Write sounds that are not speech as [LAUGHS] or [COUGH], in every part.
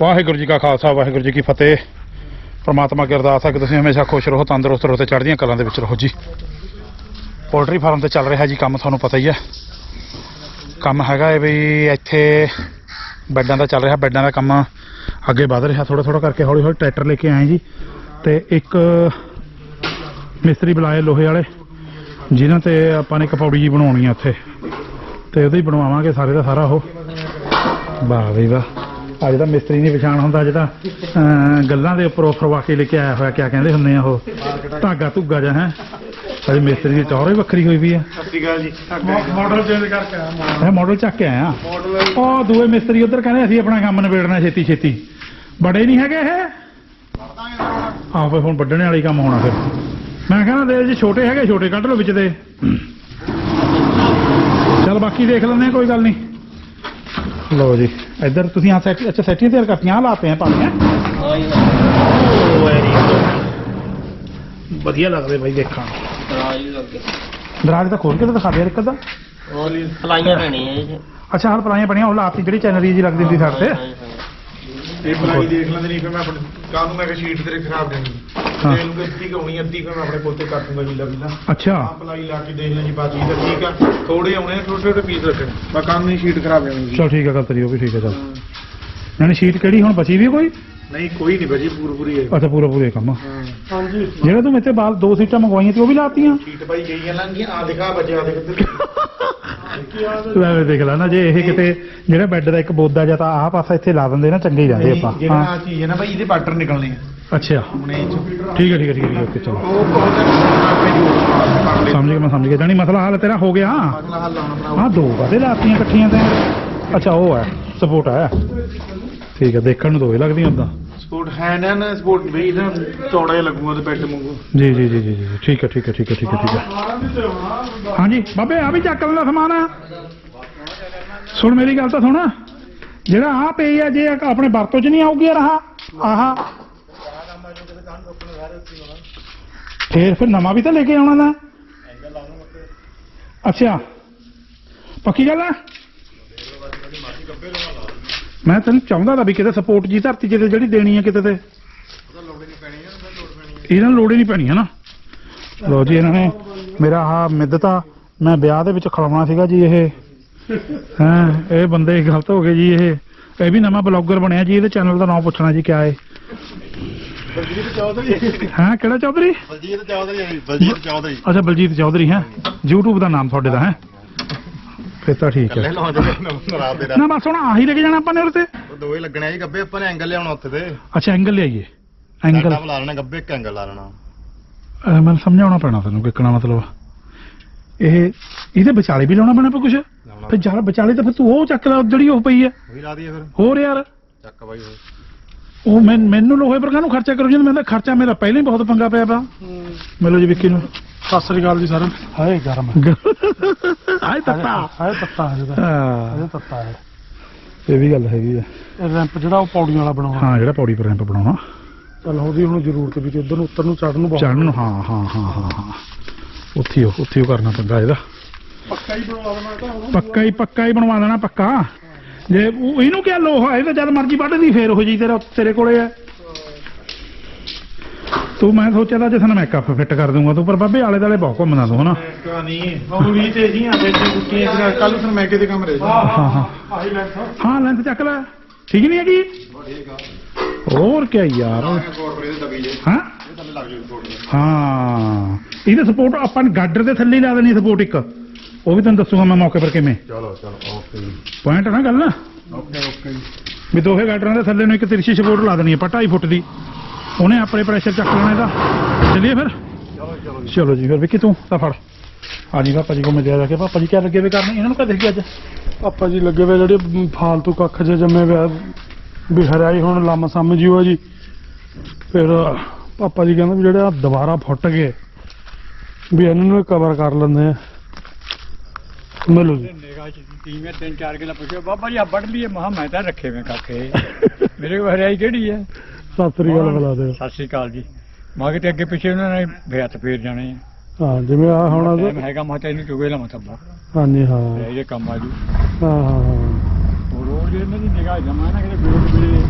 ਵਾਹਿਗੁਰੂ ਜੀ ਕਾ ਖਾਲਸਾ, ਵਾਹਿਗੁਰੂ ਜੀ ਕੀ ਫਤਿਹ। ਪ੍ਰਮਾਤਮਾ ਕੀ ਅਰਦਾਸ ਹੈ ਕਿ ਤੁਸੀਂ ਹਮੇਸ਼ਾ ਖੁਸ਼ ਰਹੋ, ਤੰਦਰੁਸਤ ਰਹੋ ਤੇ ਚੜ੍ਹਦੀਆਂ ਕਲਾਂ ਦੇ ਵਿੱਚ ਰਹੋ ਜੀ। ਪੋਲਟਰੀ ਫਾਰਮ ਤੇ ਚੱਲ ਰਿਹਾ ਜੀ, ਕੰਮ ਤੁਹਾਨੂੰ ਪਤਾ ਹੀ ਹੈ। ਕੰਮ ਹੈਗਾ ਹੈ ਵੀ ਇੱਥੇ ਬੈੱਡਾਂ ਦਾ ਚੱਲ ਰਿਹਾ, ਬੈੱਡਾਂ ਦਾ ਕੰਮ ਅੱਗੇ ਵਧ ਰਿਹਾ। ਥੋੜਾ ਥੋੜਾ ਕਰਕੇ ਹੌਲੀ ਹੌਲੀ ਟਰੈਕਟਰ ਲੈ ਕੇ ਆਏ ਜੀ ਤੇ ਇੱਕ ਮਿਸਤਰੀ ਬੁਲਾਏ ਲੋਹੇ ਵਾਲੇ, ਜਿਨ੍ਹਾਂ ਤੇ ਆਪਾਂ ਨੇ ਇੱਕ ਪੌੜੀ ਜੀ ਬਣਾਉਣੀ ਆ ਉੱਥੇ। ਤੇ ਉਹਦੇ ਹੀ ਬਣਵਾਵਾਂਗੇ ਸਾਰੇ ਦਾ ਸਾਰਾ ਉਹ। ਵਾਹ ਬਈ ਵਾਹ। ਅੱਜ ਦਾ ਮਿਸਤਰੀ ਨਹੀਂ ਪਛਾਣ ਹੁੰਦਾ ਅਮ, ਗੱਲਾਂ ਦੇ ਉੱਪਰ ਫਰਵਾ ਕੇ ਲੈ ਕੇ ਆਇਆ ਹੋਇਆ ਕਿਆ ਕਹਿੰਦੇ ਹੁੰਦੇ ਆ ਉਹ। ਧਾਗਾ ਧੁੱਗਾ ਜਾਂ ਹੈ। ਅੱਜ ਮਿਸਤਰੀ ਦੀ ਟੌਰ ਹੀ ਵੱਖਰੀ ਹੋਈ ਵੀ ਆ। ਸਤਿ ਸ਼੍ਰੀ ਅਕਾਲ ਜੀ। ਮਾਡਲ ਚੇਂਜ ਕਰਕੇ ਆਇਆ ਇਹ ਮਾਡਲ ਚੱਕ ਕੇ ਆਇਆ। ਉਹ ਦੂਏ ਮਿਸਤਰੀ ਉਧਰ ਕਹਿੰਦੇ ਅਸੀਂ ਆਪਣਾ ਕੰਮ ਨਿਬੇੜਨਾ ਛੇਤੀ ਛੇਤੀ। ਬੜੇ ਨਹੀਂ ਹੈਗੇ ਇਹ? ਆਹ ਫਿਰ ਹੁਣ ਵੱਢਣੇ ਵਾਲੀ ਕੰਮ ਹੋਣਾ ਫਿਰ। ਮੈਂ ਕਹਿੰਦਾ ਦੇ ਜੇ ਛੋਟੇ ਹੈਗੇ ਛੋਟੇ ਕੱਢ ਲਓ ਵਿੱਚ ਦੇ। ਚਲ ਬਾਕੀ ਦੇਖ ਲੈਂਦੇ ਆ ਕੋਈ ਗੱਲ ਨਹੀਂ। ਲਓ ਜੀ। ਇੱਧਰ ਤੁਸੀਂ ਆ ਸੈਟ ਅੱਛਾ ਸੈਟੀਆਂ ਤਿਆਰ ਕਰਤੀਆਂ ਆਹ ਲਾਤੇ ਆ ਪਾਣੀਆਂ ਵਧੀਆ ਲੱਗਦੇ ਬਾਈ ਦੇਖਣ। ਦਰਾਜ ਤਾਂ ਖੋਲ ਕੇ ਤਾਂ ਦਿਖਾ ਦੇ ਇੱਕ ਅੱਧਾ। ਫਲਾਈਆਂ ਪੈਣੀਆਂ ਇਹ 'ਚ। ਅੱਛਾ ਹਾਲ ਪਲਾਈਆਂ ਬਣੀਆਂ ਉਹ ਲਾਤੀ ਜਿਹੜੀ ਚੈਨਰੀ ਜੀ ਲੱਗਦੀ ਹੁੰਦੀ ਸਾਈਡ ਤੇ। ਇਹ ਬਲਾਈ ਦੇਖ ਲੈਂਦੇ ਨਹੀਂ ਫਿਰ ਮੈਂ ਆਪਣੇ ਕਾਹ ਨੂੰ ਮੈਂ ਕਿ ਸ਼ੀਟ ਤੇਰੇ ਖਰਾਬ ਦੇਣੀ ਹਾਂ। ਤੇ ਇਹਨੂੰ ਅੱਧੀ ਕਰਾਉਣੀ ਅੱਧੀ ਫਿਰ ਮੈਂ ਆਪਣੇ ਕੋਲ ਤੇ ਕਰ ਦੂੰਗਾ ਵੀਲਾ ਵੀਲਾ ਅੱਛਾ। ਆ ਬਲਾਈ ਲਾ ਕੇ ਦੇਖ ਲੈ ਜੀ ਬਾਜੀ ਦਾ ਠੀਕ ਆ। ਥੋੜੇ ਆਉਣੇ ਆ ਛੋਟੇ ਛੋਟੇ ਪੀਸ ਰੱਖਣੇ। ਮੈਂ ਸ਼ੀਟ ਖਰਾਬ ਜਾਣੀ ਜੀ। ਚਲ ਠੀਕ ਹੈ ਗੱਲ ਤੇਰੀ ਉਹ ਵੀ ਠੀਕ ਹੈ। ਚਲ ਸ਼ੀਟ ਕਿਹੜੀ ਹੁਣ ਬਚੀ ਵੀ ਕੋਈ? ਨਹੀਂ ਕੋਈ ਨਹੀਂ ਬਜੀ ਪੂਰ ਪੂਰੀ ਹੈ। ਅੱਛਾ ਪੂਰਾ ਪੂਰਾ ਕੰਮ। ਆ। ਹਾਂਜੀ। ਜਿਹੜਾ ਤੂੰ ਮੇਤੇ ਬਾਲ ਦੋ ਸੀਟਾਂ ਮੰਗਵਾਈਆਂ ਤੇ ਉਹ ਵੀ ਲਾਤੀਆਂ? ਸ਼ੀਟ ਬਾਈ ਗਈਆਂ ਲੰਗੀਆਂ ਆ ਦਿਖਾ ਬਜਿਆ ਦੇ ਕਿੱਧਰ ਲੈ ਵੇ ਦੇਖ ਲੈ ਨਾ ਜੇ ਇਹ ਕਿਤੇ ਜਿਹੜਾ ਬੈੱਡ ਦਾ ਇੱਕ ਬੋਦਾ ਜਾਂ ਤਾਂ ਆਹ ਪਾਸਾ ਇੱਥੇ ਲਾ ਦਿੰਦੇ ਨਾ ਚੰਗੇ ਹੀ ਜਾਂਦੇ ਆਪਾਂ। ਜਿਹੜਾ ਹਾਂ। ਆ ਚੀਜ਼ ਹੈ ਨਾ ਬਾਈ ਇਹਦੇ ਬਾਟਰ ਨਿਕਲਣੇ ਆ। ਅੱਛਾ। ਚ। ਠੀਕ ਹੈ ਠੀਕ ਹੈ ਠੀਕ ਹੈ ਓਕੇ ਚਲੋ। ਉਹ ਬਹੁਤ ਜੋੜ ਸਮਝ ਗਿਆ ਮੈਂ ਸਮਝ ਗਿਆ। ਜਾਨੀ ਮਸਲਾ ਹਾਲ ਤੇਰਾ ਹੋ ਗਿਆ। ਹੱਲ ਹਾਂ ਦੋ ਕਾਦੇ ਲਾਤੀਆਂ ਇਕੱਠੀਆਂ ਤੇ। ਅੱਛਾ ਉਹ ਹੈ ਸਪੋਰਟ ਹੈ। ਠੀਕ ਹੈ ਦੇਖਣ ਨੂੰ ਦੋ ਹੀ ਲੱਗਦੀਆਂ ਉਦਾਂ। ਸਪੋਰਟ ਹੈ ਨਾ ਨਾ ਸਪੋਰਟ ਵੀ ਨਾ ਚੌੜਾ ਜਿਹਾ ਲੱਗੂਗਾ ਤੇ ਬੈੱਡ ਵਾਂਗੂ ਜੀ ਜੀ ਜੀ ਜੀ ਜੀ ਠੀਕ ਹੈ ਠੀਕ ਹੈ ਠੀਕ ਹੈ ਠੀਕ ਹੈ ਠੀਕ ਹੈ ਹਾਂਜੀ ਬਾਬੇ ਆ ਵੀ ਚੱਕ ਲੈਣਾ ਸਮਾਨ। ਆ ਸੁਣ ਮੇਰੀ ਗੱਲ ਤਾਂ ਸੁਣ। ਜਿਹੜਾ ਆ ਪਈ ਆ ਜੇ ਆਪਣੇ ਵਰਤੋਂ ਚ ਨਹੀਂ ਆਊਗੀ ਯਾਰ ਆਹ। ਫੇਰ ਫਿਰ ਨਵਾਂ ਵੀ ਤਾਂ ਲੈ ਕੇ ਆਉਣਾ ਨਾ। ਅੱਛਾ ਪੱਕੀ ਗੱਲ ਆ? ਮੈਂ ਤੈਨੂੰ ਚਾਹੁੰਦਾ ਤਾਂ ਵੀ ਕਿਤੇ ਸਪੋਰਟ ਜੀ ਧਰਤੀ ਜਿਹਦੇ ਜਿਹੜੀ ਦੇਣੀ ਹੈ ਕਿਤੇ ਤੇ। ਇਹਨਾਂ ਨੂੰ ਲੋੜ ਹੀ ਨਹੀਂ ਪੈਣੀ ਹੈ ਨਾ। ਲੋ ਜੀ ਇਹਨਾਂ ਨੇ ਮੇਰਾ ਆਹ ਮਿੱਦਤਾ ਮੈਂ ਵਿਆਹ ਦੇ ਵਿੱਚ ਖਲਾਉਣਾ ਸੀਗਾ ਜੀ ਇਹ। ਹਾਂ ਇਹ ਬੰਦੇ ਗਲਤ ਹੋ ਗਏ ਜੀ ਇਹ। ਇਹ ਵੀ ਨਵਾਂ ਬਲੌਗਰ ਬਣਿਆ ਜੀ ਇਹਦੇ ਚੈਨਲ ਦਾ ਨਾਮ ਪੁੱਛਣਾ ਜੀ ਕਿਆ ਹੈ ਬਲਜੀਤ ਚੌਧਰੀ। ਹਾਂ ਕਿਹੜਾ ਚੌਧਰੀ? ਬਲਜੀਤ ਚੌਧਰੀ ਬਲਜੀਤ ਚੌਧਰੀ। ਅੱਛਾ ਬਲਜੀਤ ਚੌਧਰੀ ਹੈ। YouTube ਦਾ ਨਾਮ ਤੁਹਾਡੇ ਦਾ ਹੈ। ਫਿਰ ਤਾਂ ਠੀਕ ਹੈ। ਦੇ ਨਾ ਬਸ ਹੁਣ ਆਹੀ ਲੈ ਕੇ ਜਾਣਾ ਆਪਾਂ ਨੇ ਉਹਦੇ ਤੇ। ਉਹ ਲੱਗਣੇ ਆ ਜੀ ਗੱਬੇ ਆਪਾਂ ਨੇ ਐਂਗਲ ਲਿਆਉਣਾ ਉੱਥੇ ਤੇ। ਅੱਛਾ ਐਂਗਲ ਲਿਆਈਏ। ਐਂਗਲ ਡਾਟਾ ਲਾ ਲੈਣਾ ਗੱਬੇ ਇੱਕ ਐਂਗਲ ਲਾ ਲੈਣਾ। ਅਹ ਮੈਨੂੰ ਸਮਝਾਉਣਾ ਪੈਣਾ ਤੈਨੂੰ ਕਿੱਕਣਾ ਮਤਲਬ। ਇਹ ਇਹਦੇ ਵਿਚਾਲੇ ਵੀ ਲਾਉਣਾ ਪੈਣਾ ਪਾ ਲਾਉਣਾ ਫਿਰ ਯਾਰ ਵਿਚਾਲੇ ਤਾਂ ਫਿਰ ਤੂੰ ਉਹ ਚੱਕ ਲੈ ਜਿਹੜੀ ਉਹ ਪਈ ਹੈ। ਉਹੀ ਲਾ ਦਈਏ ਫਿਰ। ਹੋਰ ਯਾਰ। ਚੱਕ ਬਾਈ ਉਹ। ਉਹ ਮੈਂ ਮੈਨੂੰ ਲੋਹੇ ਪਰ ਕਾਹਨੂੰ ਖਰਚਾ ਕਰੂ ਜੀ ਮੈਂ ਤਾਂ ਖਰਚਾ ਮੇਰਾ ਪਹਿਲਾਂ ਹੀ ਬਹੁਤ ਪੰਗਾ ਪਿਆ ਪਾ ਮਿਲੋ ਜੀ ਵਿੱਕੀ ਨੂੰ। ਸਤਿ ਸ੍ਰੀ ਅਕਾਲ ਜੀ ਸਾਰਿਆਂ ਨੂੰ। ਹਾਏ ਗਰਮ। [LAUGHS] ਤੱਤਾ ਹਾਏ ਤੱਤਾ ਹੈ ਹਾਂ ਇਹ ਤੱਤਾ ਹੈ। ਇਹ ਵੀ ਗੱਲ ਹੈਗੀ ਆ। ਇਹ ਰੈਂਪ ਜਿਹੜਾ ਉਹ ਪੌੜੀਆਂ ਵਾਲਾ ਬਣਾਉਣਾ। ਹਾਂ ਜਿਹੜਾ ਪੌੜੀ ਪਰ ਰੈਂਪ ਬਣਾਉਣਾ। ਚੱਲ ਉਹਦੀ ਹੁਣ ਜ਼ਰੂਰਤ ਵੀ ਤੇ ਉਧਰ ਨੂੰ ਉੱਤਰ ਨੂੰ ਚੜਨ ਨੂੰ ਬਹੁਤ ਚੜਨ ਨੂੰ ਹਾਂ ਹਾਂ ਹਾਂ ਹਾਂ ਹਾਂ। ਉੱਥੇ ਹੀ ਉਹ ਉੱਥੇ ਹੀ ਉਹ ਕਰਨਾ ਪੈਂਦਾ ਇਹਦਾ। ਪੱਕਾ ਹੀ ਬਣਵਾ ਦੇਣਾ ਤਾਂ ਹੁਣ। ਪੱਕਾ ਹੀ ਪੱਕਾ ਹੀ ਬਣਵਾ ਦੇਣਾ ਪੱਕਾ। ਜੇ ਉਹ ਇਹਨੂੰ ਕਿਹਾ ਲੋਹਾ ਇਹ ਤਾਂ ਜਦ ਮਰਜ਼ੀ ਵੱਢਦੀ ਫੇਰ ਉਹ ਜੀ ਤੇਰਾ ਤੇਰੇ ਕੋਲੇ ਆ। ਤੂੰ ਮੈਂ ਸੋਚਿਆ ਤਾਂ ਜਿਸਨ ਮੇਕਅਪ ਫਿੱਟ ਕਰ ਦੂੰਗਾ ਤੂੰ ਪਰ ਬਾਬੇ ਆਲੇ ਦਾਲੇ ਬਹੁਤ ਘੁੰਮਦਾ ਤੂੰ ਹਨਾ? ਕਾ ਨਹੀਂ ਹੌਲੀ ਤੇ ਜੀ ਆ ਬੈਠੇ ਕੁੱਟੀਆਂ ਕੱਲ ਫਿਰ ਮੈਂ ਕਿਤੇ ਕੰਮ ਰਹਿ ਹਾਂ ਹਾਂ ਹਾਂ। ਆਹੀ ਲੈਂਥ ਹਾਂ ਲੈਂਥ ਚੱਕ ਲੈ। ਠੀਕ ਨਹੀਂ ਹੈਗੀ? ਹੋਰ ਕੀ ਯਾਰ। ਹਾਂ? ਇਹ ਥੱਲੇ ਲੱਗ ਜੂ ਕੋਟਰੇ ਹਾਂ। ਇਹਦੇ ਸਪੋਰਟ ਆਪਾਂ ਨੇ ਗਾਡਰ ਦੇ ਥੱਲੇ ਹੀ ਲਾ ਦੇਣੀ ਸਪੋਰਟ ਇੱਕ। ਉਹ ਵੀ ਤੈਨੂੰ ਦੱਸੂਗਾ ਮੈਂ ਮੌਕੇ ਪਰ ਕਿਵੇਂ। ਚਲੋ ਚਲੋ ਓਕੇ ਪੁਆਇੰਟ ਨਾ ਗੱਲ। ਨਾ ਓਕੇ ਓਕੇ ਵੀ ਦੋਹੇ ਗਾਡਰਾਂ ਦੇ ਥੱਲੇ ਨੂੰ ਇੱਕ ਤਿਰਛੀ ਸਪੋਰਟ ਲਾ ਦੇਣੀ ਆਪਾਂ 2.5 ਫੁੱਟ ਦੀ। ਉਹਨੇ ਆਪਣੇ ਪ੍ਰੈਸ਼ਰ ਚੱਕ ਲੈਣਾ ਇਹਦਾ ਚੱਲੀਏ ਫਿਰ। ਚਲੋ ਚਲੋ ਚਲੋ ਜੀ ਫਿਰ ਵਿੱਕੀ ਤੂੰ ਤਾਂ ਫੜ। ਆ ਜੀ ਪਾਪਾ ਜੀ ਕੋਲ ਮੈਂ ਜਾ ਕੇ ਪਾਪਾ ਜੀ ਕਿਆ ਲੱਗੇ ਵੇ ਕਰਨੇ? ਇਹਨਾਂ ਨੂੰ ਕਾ ਦੇਖ ਅੱਜ? ਆਪਾਂ ਜੀ ਲੱਗੇ ਵੇ ਜਿਹੜੇ ਫਾਲਤੂ ਕੱਖ ਜੇ ਜੰਮੇ ਵੇ ਵੀ ਹਰਿਆਈ ਹੁਣ ਲੰਮ ਸਮਝਿਓ ਜੀ। ਫਿਰ ਪਾਪਾ ਜੀ ਕਹਿੰਦੇ ਵੀ ਜਿਹੜੇ ਆ ਦੁਬਾਰਾ ਫੁੱਟ ਗਏ ਵੀ ਇਹਨਾਂ ਨੂੰ ਕਵਰ ਕਰ ਲੈਂਦੇ ਆ। ਮਿਲੋ ਜੀ। ਨਿਗਾਹ ਚ ਤਿੰਨ ਚਾਰ ਗੱਲਾਂ ਪੁੱਛਿਆ ਬਾਬਾ ਜੀ ਆ ਵੱਢ ਲਈਏ। ਮਹਾ ਮੈਂ ਤਾਂ ਰੱਖੇ ਵੇ ਕਾਕੇ ਮੇਰੇ ਕੋਲ ਹਰਿਆਈ ਕਿਹੜੀ ਹੈ? ਸਤਿ ਸ੍ਰੀ ਅਕਾਲ ਬੁਲਾ ਦਿਓ ਸਤਿ ਸ੍ਰੀ ਅਕਾਲ ਜੀ। ਮੈਂ ਕਿਤੇ ਅੱਗੇ ਪਿੱਛੇ ਉਹਨਾਂ ਨੇ ਬੇਹੱਥ ਫੇਰ ਜਾਣੇ ਆ। ਹਾਂ ਜਿਵੇਂ ਆ ਹੁਣ ਟਾਈਮ ਹੈਗਾ ਮੈਂ ਤਾਂ ਇਹਨੂੰ ਚੁਗੇ ਲਾ ਮਤੱਬਾ ਹਾਂਜੀ ਹਾਂ। ਇਹ ਕੰਮ ਆ ਜੂ। ਹਾਂ ਹਾਂ ਹਾਂ। ਹੋਰ ਹੋਰ ਜੇ ਇਹਨਾਂ ਦੀ ਨਿਗਾਹ ਜਮਾ ਨਾ ਕਿਤੇ ਬੇੜੇ ਬੇੜੇ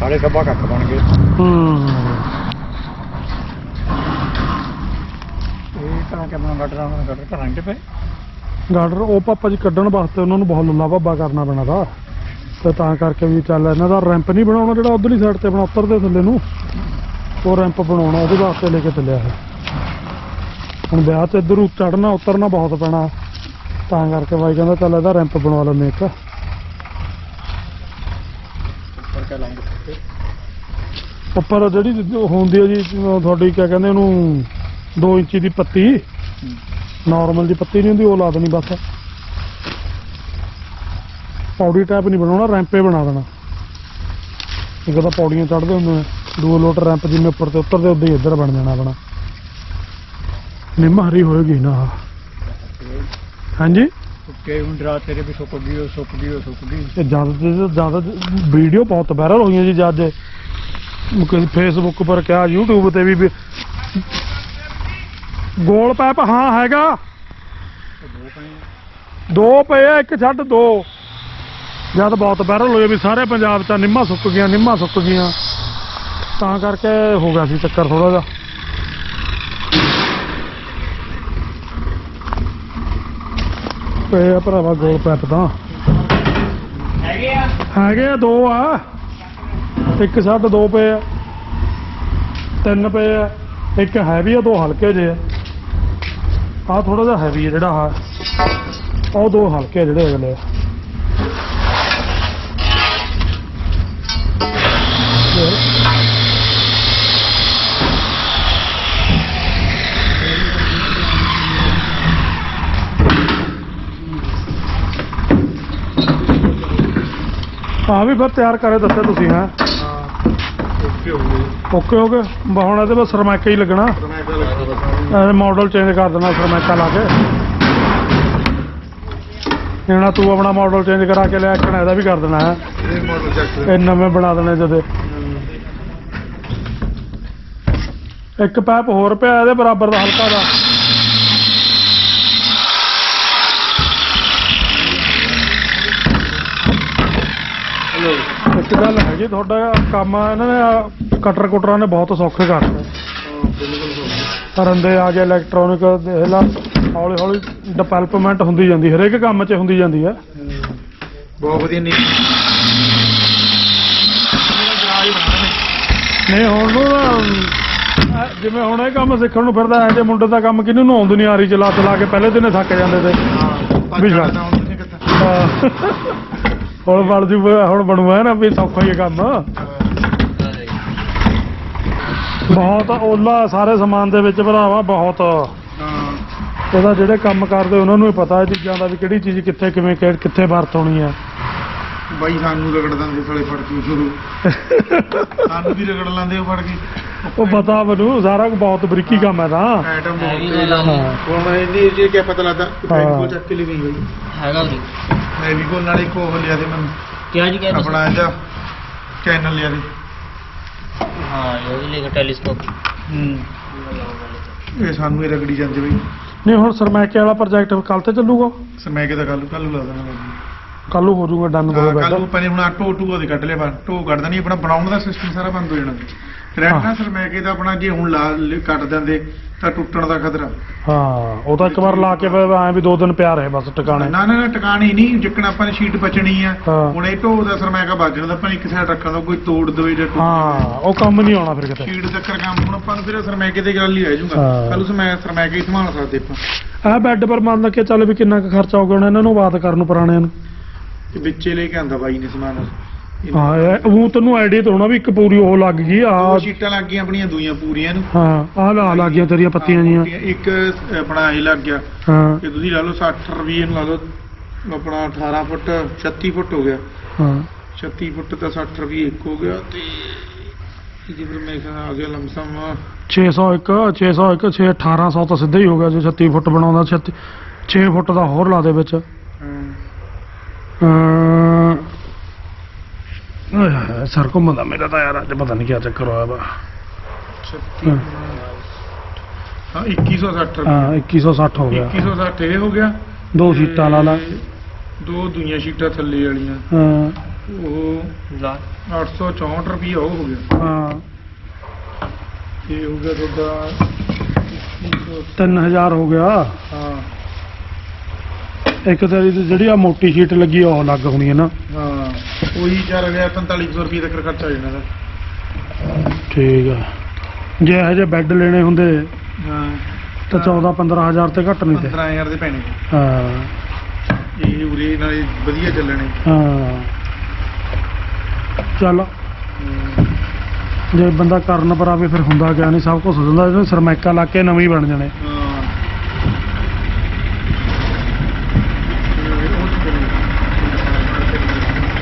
ਸਾਡੇ ਸਭਾ ਕੱਖ ਬਣ ਗਏ। ਹੂੰ। ਇਹ ਤਾਂ ਕਿ ਆਪਣਾ ਗਟਰਾਂ ਨੂੰ ਗਟਰ ਘਰਾਂ ਚ ਪਏ। ਗਾਰਡਰ ਉਹ ਪਾਪਾ ਜੀ ਕੱਢਣ ਵਾਸਤੇ ਉਹਨਾਂ ਨੂੰ ਬਹੁਤ ਲੁੱਲਾ ਭੱਬਾ ਕਰਨਾ ਪੈਣਾ ਦਾ ਤੇ ਤਾਂ ਕਰਕੇ ਵੀ ਚੱਲ ਇਹਨਾਂ ਦਾ ਰੈਂਪ ਨਹੀਂ ਬਣਾਉਣਾ ਜਿਹੜਾ ਉਧਰਲੀ ਸਾਈਡ ਤੇ ਆਪਣਾ ਉੱਤਰਦੇ ਥੱਲੇ ਨੂੰ। ਉਹ ਰੈਂਪ ਬਣਾਉਣਾ ਉਹਦੇ ਵਾਸਤੇ ਲੈ ਕੇ ਚੱਲਿਆ ਹੈ ਹੁਣ ਵਿਆਹ 'ਚ ਇੱਧਰ ਚੜਨਾ ਉਤਰਨਾ ਬਹੁਤ ਪੈਣਾ। ਤਾਂ ਕਰਕੇ ਬਾਈ ਕਹਿੰਦਾ ਚੱਲ ਇਹਦਾ ਰੈਂਪ ਬਣਵਾ ਲੈਂਦੇ ਇੱਕ। ਉੱਪਰ ਜਿਹੜੀ ਹੁੰਦੀ ਹੈ ਜੀ ਤੁਹਾਡੀ ਕਿਆ ਕਹਿੰਦੇ ਉਹਨੂੰ 2 ਇੰਚੀ ਦੀ ਪੱਤੀ। ਨਾਰਮਲ ਦੀ ਪੱਤੀ ਨਹੀਂ ਹੁੰਦੀ ਉਹ ਲਾ ਦੇਣੀ ਬਸ। ਪੌੜੀ ਟਾਈਪ ਨਹੀਂ ਬਣਾਉਣਾ ਰੈਂਪੇ ਬਣਾ ਦੇਣਾ। ਇੱਕ ਤਾਂ ਪੌੜੀਆਂ ਚੜ੍ਹਦੇ ਹੁੰਦੇ ਨੇ ਦੂਏ ਲੋਟ ਰੈਂਪ ਜਿਵੇਂ ਉੱਪਰ ਤੇ ਉਤਰਦੇ ਉਦਾਂ ਇੱਧਰ ਬਣ ਜਾਣਾ ਆਪਣਾ। ਨਿੰਮ ਹਰੀ ਹੋਏਗੀ ਨਾ। ਹਾਂਜੀ? ਸੁੱਕੇ ਹੁਣ ਰਾਤ ਤੇਰੇ ਵੀ ਸੁੱਕ ਗਈ ਉਹ ਸੁੱਕ ਗਈ ਉਹ ਸੁੱਕ ਗਈ। ਇਹ ਜ਼ਿਆਦਾ ਤੋਂ ਜ਼ਿਆਦਾ ਵੀਡੀਓ ਬਹੁਤ ਵਾਇਰਲ ਹੋਈਆਂ ਜੀ ਜੱਜ ਕਿਸੇ ਫੇਸਬੁੱਕ ਪਰ ਕਿਆ YouTube ਤੇ ਵੀ ਗੋਲ ਪੈਪ ਹਾਂ ਹੈਗਾ। ਦੋ ਪਏ ਇੱਕ ਛੱਡ ਦੋ। ਜਦ ਬਹੁਤ ਵਾਇਰਲ ਹੋਏ ਵੀ ਸਾਰੇ ਪੰਜਾਬ 'ਚ ਨਿੰਮਾਂ ਸੁੱਕ ਗਈਆਂ ਨਿੰਮਾਂ ਸੁੱਕ ਗਈਆਂ। ਤਾਂ ਕਰਕੇ ਹੋ ਗਿਆ ਸੀ ਚੱਕਰ ਥੋੜਾ ਜਿਹਾ। ਪਏ ਆ ਭਰਾਵਾ ਗੋਲ ਪੈਪ ਤਾਂ। ਹੈਗੇ ਆ? ਹੈਗੇ ਆ ਦੋ ਆ। ਇੱਕ ਛੱਡ ਦੋ ਪਏ ਆ ਤਿੰਨ ਪਏ ਆ ਇੱਕ ਹੈਵੀ ਆ ਦੋ ਹਲਕੇ ਜੇ ਆ। ਆ ਥੋੜਾ ਜਿਹਾ ਹੈਵੀ ਆ ਜਿਹੜਾ ਆ ਉਹ ਦੋ ਹਲਕੇ ਜਿਹੜੇ ਅਗਲੇ ਆ। ਹਾਂ ਵੀ ਫਿਰ ਤਿਆਰ ਕਰੇ ਦੱਸਿਆ ਤੁਸੀਂ ਹਾਂ? ਓਕੇ ਹੋ ਗਏ। ਓਕੇ ਹੋ ਗਏ? ਬਾ ਹੁਣ ਇਹਦੇ ਬਸ ਸਰਮਾਇਕਾ ਹੀ ਲੱਗਣਾ। ਸਰਮੈਕਾ ਮਾਡਲ ਚੇਂਜ ਕਰ ਦੇਣਾ ਸਰਮਾਇਕਾ ਲਾ ਕੇ। ਇਹਨਾਂ ਤੂੰ ਆਪਣਾ ਮਾਡਲ ਚੇਂਜ ਕਰਾ ਕੇ ਲਿਆ ਕਣਾ ਇਹਦਾ ਵੀ ਕਰ ਦੇਣਾ ਹੈ? ਇਹ ਨਵੇਂ ਬਣਾ ਦੇਣੇ ਜਦੇ। ਇੱਕ ਪੈਪ ਹੋਰ ਪਿਆ ਇਹਦੇ ਬਰਾਬਰ ਦਾ ਹਲਕਾ ਦਾ ਇੱਕ ਗੱਲ ਹੈਗੀ ਤੁਹਾਡਾ ਕੰਮ ਇਹਨਾਂ ਨੇ ਕਟਰ ਕੁਟਰਾਂ ਨੇ ਬਹੁਤ ਸੌਖੇ ਕਰਤੇ ਰੰਦੇ ਆ ਗਏ ਇਲੈਕਟ੍ਰੋਨਿਕ ਦੇਖ ਲਾ ਹੌਲੀ ਹੌਲੀ ਡਿਵੈਲਪਮੈਂਟ ਹੁੰਦੀ ਜਾਂਦੀ ਹਰੇਕ ਕੰਮ 'ਚ ਹੁੰਦੀ ਜਾਂਦੀ ਹੈ ਬਹੁਤ ਵਧੀਆ ਨਹੀਂ ਨਹੀਂ ਹੁਣ ਨੂੰ ਜਿਵੇਂ ਹੁਣ ਇਹ ਕੰਮ ਸਿੱਖਣ ਨੂੰ ਫਿਰਦਾ ਹੈ ਜੇ ਮੁੰਡੇ ਦਾ ਕੰਮ ਕਿਹਨੂੰ ਨੂੰ ਆਉਂਦੀ ਨਹੀਂ ਆਰੀ ਚਲਾ ਚਲਾ ਕੇ ਪਹਿਲੇ ਦਿਨੇ ਥੱਕ ਜਾਂਦੇ ਤੇ। ਹਾਂ ਵੀ ਛੱਡ। ਹੁਣ ਬਣ ਜੂ ਹੁਣ ਬਣੂਆ ਨਾ ਵੀ ਸੌਖਾ ਹੀ ਹੈ ਕੰਮ। ਬਹੁਤ ਓਲਾ ਸਾਰੇ ਸਮਾਨ ਦੇ ਵਿੱਚ ਭਰਾਵਾ ਬਹੁਤ। ਇਹਦਾ ਜਿਹੜੇ ਕੰਮ ਕਰਦੇ ਉਹਨਾਂ ਨੂੰ ਹੀ ਪਤਾ ਇਹ ਚੀਜ਼ਾਂ ਦਾ ਵੀ ਕਿਹੜੀ ਚੀਜ਼ ਕਿੱਥੇ ਕਿਵੇਂ ਕਿ- ਕਿੱਥੇ ਵਰਤ ਹੋਣੀ ਹੈ ਬਾਈ ਸਾਨੂੰ ਰਗੜ ਦਿੰਦੇ ਸਾਲੇ ਫੜ ਕੇ ਸ਼ੁਰੂ। ਸਾਨੂੰ ਵੀ ਰਗੜ ਲਾਂਦੇ ਉਹ ਫੜ ਕੇ। ਉਹ ਪਤਾ ਮੈਨੂੰ ਸਾਰਾ ਕੁਝ ਬਹੁਤ ਬਰੀਕੀ ਕੰਮ ਹੈ ਤਾਂ। ਐਟਮ ਹੈਗੀ ਬਹੁਤ ਹੁਣ ਇਹਦੀ ਜੇ ਕੀ ਪਤਾ ਲੱਗਦਾ। ਫੈਵੀਕੋਲ ਚੱਕ ਕੇ ਲਈ ਗਈ ਹੈਗਾ ਜੀ। ਫੈਵੀਕੋਲ ਨਾਲ ਇੱਕ ਉਹ ਲਿਆ ਦੇ ਮੈਨੂੰ। ਕਿਹਾ ਜੀ ਕਹਿੰਦੇ ਆਪਣਾ ਇਹਦਾ ਚੈਨਲ ਲਿਆ ਦੇ। ਹਾਂ ਇਹ ਲੈ ਕੇ ਟੈਲੀਸਕੋਪ। ਹੂੰ। ਇਹ ਸਾਨੂੰ ਇਹ ਰਗੜੀ ਜਾਂਦੇ ਬਈ। ਨਹੀਂ ਹੁਣ ਸਰਮੈਕੇ ਵਾਲਾ ਪ੍ਰੋਜੈਕਟ ਕੱਲ ਤੇ ਚੱਲੂਗਾ। ਸਮੈਕ ਦਾ ਕੱਲ ਕੱਲ ਲਾ ਦਾਂਗਾ ਕੱਲ ਨੂੰ ਹੋ ਜਾਊਗਾ ਡਨ ਹੋ ਕੱਲ ਨੂੰ ਪਹਿਲੇ ਹੁਣ ਆ ਟੋ ਉਹਦੇ ਕੱਢ ਲਿਆ ਬਾ ਟੋ ਕੱਢ ਦੇਣੀ ਆਪਣਾ ਬਣਾਉਣ ਦਾ ਸਿਸਟਮ ਸਾਰਾ ਬੰਦ ਹੋ ਜਾਣਾ। ਰੈਟਨਾ ਸਰਮੈਕੇ ਦਾ ਆਪਣਾ ਜੇ ਹੁਣ ਲਾ ਲ- ਕੱਟ ਦਿੰਦੇ ਤਾਂ ਟੁੱਟਣ ਦਾ ਖਤਰਾ। ਹਾਂ ਉਹ ਤਾਂ ਇੱਕ ਵਾਰ ਲਾ ਕੇ ਐ ਵੀ ਦੋ ਦਿਨ ਪਿਆ ਰਹੇ ਬਸ ਟਿਕਾਣੇ। ਨਾ ਨਾ ਨਾ ਟਿਕਾਣੀ ਨਹੀਂ ਜਿੱਕਣ ਆਪਾਂ ਨੇ ਸ਼ੀਟ ਬਚਣੀ ਆ। ਹਾਂ। ਹੁਣ ਇਹ ਢੋ ਦਾ ਸਰਮੈਕਾ ਵੱਜਣ ਦਾ ਆਪਾਂ ਨੇ ਇੱਕ ਸਾਈਡ ਰੱਖਣ ਦਾ ਕੋਈ ਤੋੜ ਦੇਵੇ ਜਾਂ ਟੁੱਟ ਹਾਂ ਉਹ ਕੰਮ ਨਹੀਂ ਆਉਣਾ ਫਿਰ ਕਿਤੇ। ਸ਼ੀਟ ਚੱਕਰ ਕੰਮ ਹੁਣ ਆਪਾਂ ਨੂੰ ਫਿਰ ਸਰਮੈਕੇ ਦੇ ਗੱਲ ਹੀ ਰਹਿ ਜਾਊਗਾ। ਹਾਂ। ਕੱਲ ਉਸ ਮੈਂ ਸਰਮੈਕੇ ਹੀ ਸੰਭਾਲ ਸਕਦੇ ਆਪਾਂ। ਆ ਬੈੱਡ ਪਰ ਮੰਨ ਕੇ ਚੱਲ ਵੀ ਕਿੰਨਾ ਕੁ ਖਰਚਾ ਹੋ ਗਿਆ ਹੁਣ ਇਹਨਾਂ ਨੂੰ ਬਾਤ ਕਰਨ ਨੂੰ ਪੁਰਾਣਿਆਂ ਨੂੰ। ਤੇ ਵਿੱਚੇ ਲੈ ਕੇ ਆਂਦਾ ਬਾਈ ਨੇ ਸਮਾਨ। ਹਾਂ ਇਹ- ਉਹ ਤੈਨੂੰ ਆਈਡੀਆ ਤਾਂ ਹੋਣਾ ਵੀ ਇੱਕ ਪੂਰੀ ਉਹ ਲੱਗ ਗਈ ਆ ਦੋ ਸ਼ੀਟਾਂ ਲੱਗ ਗਈਆਂ ਆਪਣੀਆਂ ਦੂਈਆਂ ਪੂਰੀਆਂ ਨੂੰ ਹਾਂ ਆ ਲਾ ਲੱਗ ਗਈਆਂ ਤੇਰੀਆਂ ਪੱਤੀਆਂ ਜੀਆਂ ਇੱਕ ਆਪਣਾ ਇਹ ਲੱਗ ਗਿਆ। ਹਾਂ। ਕਿ ਤੁਸੀਂ ਲਾ ਲਓ 60 ਰੁਪਏ ਨੂੰ ਲਾ ਲਓ ਆਪਣਾ 18 ਫੁੱਟ 36 ਫੁੱਟ ਹੋ ਗਿਆ। ਹਾਂ। 36 ਫੁੱਟ ਤਾਂ 60 ਰੁਪਏ ਇੱਕ ਹੋ ਗਿਆ ਤੇ ਇਹਦੇ ਫਿਰ ਮੇਰੇ ਖਿਆਲ ਆ ਗਿਆ ਲਮਸਮ। 601 601 6 1800 ਤਾਂ ਸਿੱਧਾ ਹੀ ਹੋ ਗਿਆ ਜੇ 36 ਫੁੱਟ ਬਣਾਉਂਦਾ 36 6 ਫੁੱਟ ਦਾ ਹੋਰ ਲਾ ਦੇ ਵਿੱਚ। ਅਮ, ਸਰ ਘੁੰਮਦਾ ਮੇਰਾ ਤਾਂ ਯਾਰ ਅੱਜ ਪਤਾ ਨਹੀਂ ਕੀ ਚੱਕਰ ਹੋਇਆ ਵਾ। 36 ਹਾਂ। 2160 ਰੁਪਏ। ਹਾਂ 2160 ਹੋ ਗਿਆ। 2160 ਇਹ ਹੋ ਗਿਆ। ਦੋ ਸੀਟਾਂ ਲਾ ਲਾ। ਦੋ ਦੂਈਆਂ ਸ਼ੀਟਾਂ ਥੱਲੇ ਵਾਲੀਆਂ। ਹਾਂ। ਉਹ ਲਾ। 864 ਰੁਪਏ ਉਹ ਹੋ ਗਿਆ। ਹਾਂ। ਤੇ ਹੋ ਗਿਆ ਤੁਹਾਡਾ 3000 ਹੋ ਗਿਆ। ਹਾਂ। ਇੱਕ ਤੇਰੀ ਜਿਹੜੀ ਆ ਮੋਟੀ ਸ਼ੀਟ ਲੱਗੀ ਉਹ ਲੱਗ ਹੋਣੀ ਹੈ ਨਾ। ਹਾਂ। ਉਹੀ ਚੱਲ ਗਿਆ 4500 ਰੁਪਏ ਤੱਕ ਖਰਚਾ ਆ ਜਾਣਾ ਦਾ ਠੀਕ ਆ। ਜੇ ਇਹੋ ਜਿਹੇ ਬੈੱਡ ਲੈਣੇ ਹੁੰਦੇ ਹਾਂ। ਤਾਂ 14 15000 ਤੇ ਘੱਟ ਨਹੀਂ ਤੇ। 15000 ਦੇ ਪੈਣੇ। ਹਾਂ। ਇਹ ਉਰੇ ਨਾਲੇ ਵਧੀਆ ਚੱਲਣੇ। ਹਾਂ। ਚੱਲ। ਜੇ ਬੰਦਾ ਕਰਨ ਪਰ ਆਵੇ ਫਿਰ ਹੁੰਦਾ ਕਿਆ ਨਹੀਂ ਸਭ ਕੁਝ ਹੋ ਜਾਂਦਾ ਇਹਨੂੰ ਸਰਮੈਕਾ ਲਾ ਕੇ ਨਵੇਂ ਹੀ ਬਣ ਜਾਣੇ। ਹਾਂ ਇਹ ਉਹ ਚ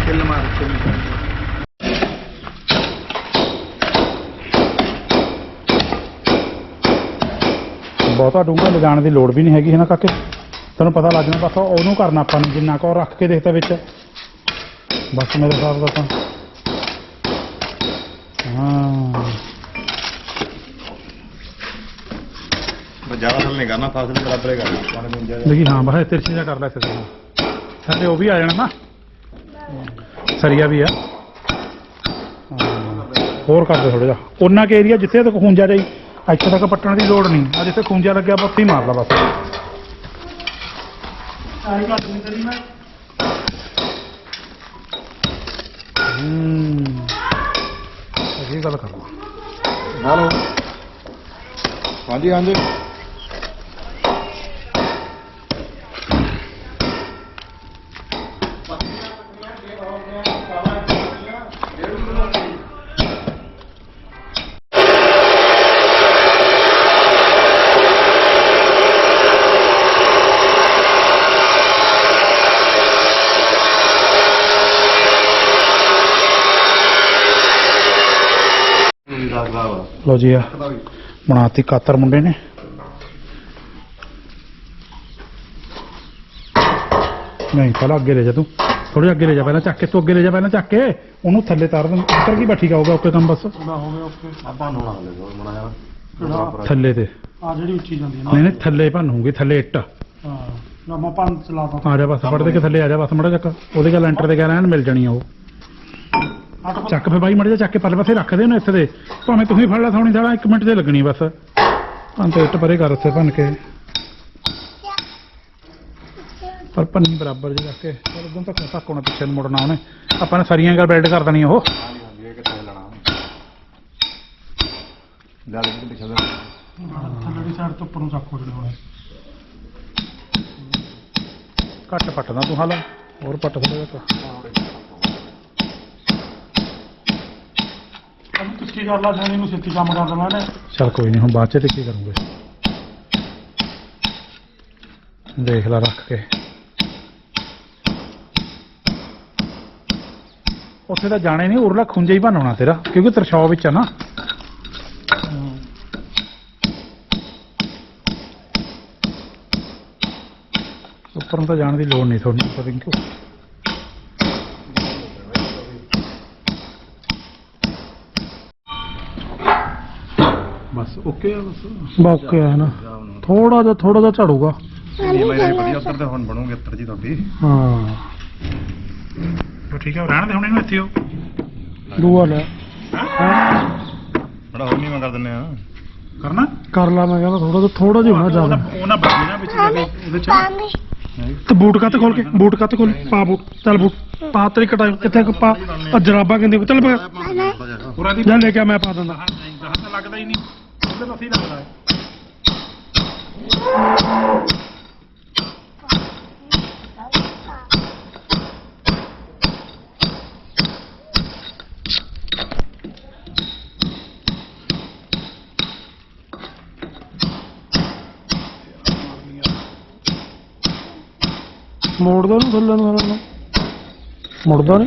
ਚੱਲ ਮਾਰ ਕੇ ਬਹੁਤਾ ਡੂੰਘਾ ਲਿਜਾਣ ਦੀ ਲੋੜ ਵੀ ਨਹੀਂ ਹੈਗੀ ਹੈ ਨਾ ਕਾਕੇ? ਤੈਨੂੰ ਪਤਾ ਲੱਗ ਜਾਣਾ ਬਸ ਉਹਨੂੰ ਕਰਨਾ ਆਪਾਂ ਨੂੰ ਜਿੰਨਾ ਕੁ ਰੱਖ ਕੇ ਦੇਖਤਾ ਵਿੱਚ। ਬਸ ਮੇਰੇ ਹਿਸਾਬ ਦਾ ਤਾਂ। ਹਾਂ। ਜ਼ਿਆਦਾ ਹਲ ਨਹੀਂ ਕਰਨਾ ਫਸਲ ਬਰਾਬਰ ਹੀ ਕਰਨਾ। ਦੇਖੀ ਹਾਂ ਬਸ ਤਿਰਛੀ ਕਰ ਲੈ ਉਹ ਵੀ ਆ ਜਾਣਾ ਨਾ। ਸਰੀਆ ਵੀ ਆ। ਹੋਰ ਕਰ ਦੇ ਥੋੜਾ ਜਿਹਾ। ਉਹਨਾਂ ਕੇ ਏਰੀਆ ਜਿੱਥੇ ਤੱਕ ਖੂੰਜਾ ਜਾਈ ਇੱਥੇ ਤੱਕ ਪੱਟਣ ਦੀ ਲੋੜ ਨਹੀਂ। ਆ ਜਿੱਥੇ ਖੂੰਜਾ ਲੱਗਿਆ ਬਸ ਉੱਥੇ ਹੀ ਮਾਰ ਲਾ ਬਸ ਆਈ ਘੱਟ ਨਹੀਂ ਕਰੀ ਮੈਂ। ਹੂੰ। ਅਜੀ ਗੱਲ ਕਰਨਾ ਹੈਲੋ। ਹਾਂਜੀ ਹਾਂਜੀ। ਲੋ ਜੀ ਆ। ਬਣਾਤੀ ਕਾਤਰ ਮੁੰਡੇ ਨੇ। ਨਹੀਂ ਪਹਿਲਾਂ ਅੱਗੇ ਲੈ ਜਾ ਤੂੰ। ਥੋੜੇ ਅੱਗੇ ਲੈ ਜਾ ਪਹਿਲਾਂ ਚੱਕ ਕੇ ਤੂੰ ਅੱਗੇ ਲੈ ਜਾ ਪਹਿਲਾਂ ਚੱਕ ਕੇ। ਉਹਨੂੰ ਥੱਲੇ ਤਾਰ ਦੇ ਉੱਤਰ ਕੀ ਬੈਠੀ ਜਾਊਗਾ ਓਕੇ ਕੰਮ ਬਸ। ਨਾ ਹੋਵੇ ਓਕੇ। ਆਪਾਂ ਨੂੰ ਨਾ। ਲੈ ਕਿਹੜਾ ਥੱਲੇ ਤੇ। ਆ ਜਿਹੜੀ ਉੱਚੀ ਜਾਂਦੀ ਹੈ ਨਹੀਂ ਨਾ। ਨਹੀਂ ਥੱਲੇ ਭੰਨੂਗੀ ਥੱਲੇ ਇੱਟ। ਹਾਂ। ਨਾ ਮੈਂ ਪੰਨ ਚਲਾਤਾ ਆ ਜਾ ਬਸ ਫੜ ਦੇ ਕੇ ਥੱਲੇ ਆ ਜਾ ਬਸ ਮੜਾ ਚੱਕ। ਉਹਦੇ ਗੱਲ ਲੈਂਟਰ ਤੇ ਕਹਿ ਮਿਲ ਜਾਣੀ ਆ ਉਹ। ਚੱਕ ਫੇ ਬਾਈ ਮੜਾ ਜਾ ਚੱਕ ਕੇ ਪਰਲੇ ਪਾਸੇ ਰੱਖ ਦੇ ਨਾ ਇੱਥੇ ਦੇ। ਭਾਵੇਂ ਤੁਸੀਂ ਫੜ ਲੈ ਥੋਣੀ ਸਾਲਾ 1 ਮਿੰਟ ਤੇ ਲੱਗਣੀ ਬਸ। ਪੰਜ ਇੱਟ ਪਰੇ ਕਰ ਉੱਥੇ ਭੰਨ ਕੇ। ਪਰ ਪੰਨੀ ਬਰਾਬਰ ਜੇ ਰੱਖ ਕੇ। ਪਰ ਉਦੋਂ ਤੱਕ ਤੱਕ ਹੋਣਾ ਪਿੱਛੇ ਨੂੰ ਮੁੜਨਾ ਉਹਨੇ। ਆਪਾਂ ਨੇ ਸਰੀਆਂ ਗੱਲ ਬੈਲਟ ਕਰ ਦੇਣੀ ਉਹ। ਹਾਂਜੀ ਹਾਂਜੀ ਇਹ ਕਿੱਥੇ ਲੈਣਾ ਲੈ ਲੈ ਕੇ ਪਿੱਛੇ ਦੇ। ਥੱਲੇ ਦੀ ਸਾਈਡ ਤੋਂ ਉੱਪਰ ਨੂੰ ਚੱਕ ਜਣੇ ਹੋਣੇ ਘੱਟ ਪੱਟਦਾ ਤੂੰ ਹਾਲਾ। ਹੋਰ ਪੱਟ ਥੋੜਾ ਜਿਹਾ ਛੇਤੀ ਕਰ ਲਾ ਸ਼ਾਨੀ ਨੂੰ ਕੰਮ ਕਰ ਦੇਣਾ ਨੇ ਚਲ ਕੋਈ ਨਹੀਂ ਹੁਣ ਬਾਅਦ ਚ ਟਿੱਕੀ ਕਰੂੰਗੇ? ਦੇਖ ਲੈ ਰੱਖ ਕੇ। ਉੱਥੇ ਤਾਂ ਜਾਣੇ ਨਹੀਂ ਉਰਲਾ ਖੁੰਝੇ ਹੀ ਬਣਾਉਣਾ ਤੇਰਾ, ਕਿਉਂਕਿ ਤਰਸਾਓ ਵਿੱਚ ਆ ਨਾ। ਉੱਪਰੋਂ ਤਾਂ ਜਾਣ ਦੀ ਲੋੜ ਨਹੀਂ ਤੁਹਾਨੂੰ ਪਤਾ ਨਹੀਂ ਓਕੇ ਆ ਬਸ? ਬਾਕੀ ਹੈ ਨਾ। ਥੋੜਾ ਜਿਹਾ ਥੋੜਾ ਜਿਹਾ ਝਾੜੂਗਾ। ਇਹ ਮੇਰੇ ਵਧੀਆ ਉੱਤਰ ਤੇ ਹੁਣ ਬਣੂਗੇ ਉੱਤਰ ਜੀ ਤੁਹਾਡੀ। ਹਾਂ। ਚਲੋ ਠੀਕ ਹੈ ਰਹਿਣ ਦੇ ਹੁਣ ਇਹਨੂੰ ਇੱਥੇ ਹੋ ਦੂਆ ਲੈ। ਬੜਾ ਹੋਰ ਨਹੀਂ ਮੈਂ ਕਰ ਦਿੰਨੇ ਆ। ਕਰਨਾ? ਕਰ ਲਾ ਮੈਂ ਕਹਿੰਦਾ ਥੋੜਾ ਜਿਹਾ ਥੋੜਾ ਜਿਹਾ ਹੋਣਾ ਜ਼ਿਆਦਾ। ਉਹ ਨਾ ਬੱਜੀ ਨਾ ਵਿੱਚ ਜਾ ਕੇ ਉਹਦੇ ਚ। ਤੇ ਬੂਟ ਕੱਤ ਖੋਲ ਕੇ ਬੂਟ ਕੱਤ ਖੋਲ ਪਾ ਬੂਟ ਚੱਲ ਬੂਟ ਪਾ ਤੇਰੀ ਕਟਾਈ ਕਿੱਥੇ ਕੁ ਪਾ। ਜਰਾਬਾਂ ਕਹਿੰਦੀ ਚੱਲ ਪਾ ਪੂਰਾ ਦੀ ਲੈ ਕੇ ਮੈਂ ਪਾ ਦਿੰਦਾ। ਹਾਂ ਨਹੀਂ ਗਾਹ ਤਾਂ ਲੱਗਦਾ ਹੀ ਨਹੀਂ। ਉਹਦੇ ਪਾਸੇ ਹੀ ਲੱਗਦਾ ਹੈ ਮੋੜਦਾ ਨੂੰ ਥੱਲੇ ਨੂੰ ਥੱਲੇ ਨੂੰ ਮੁੜਦਾ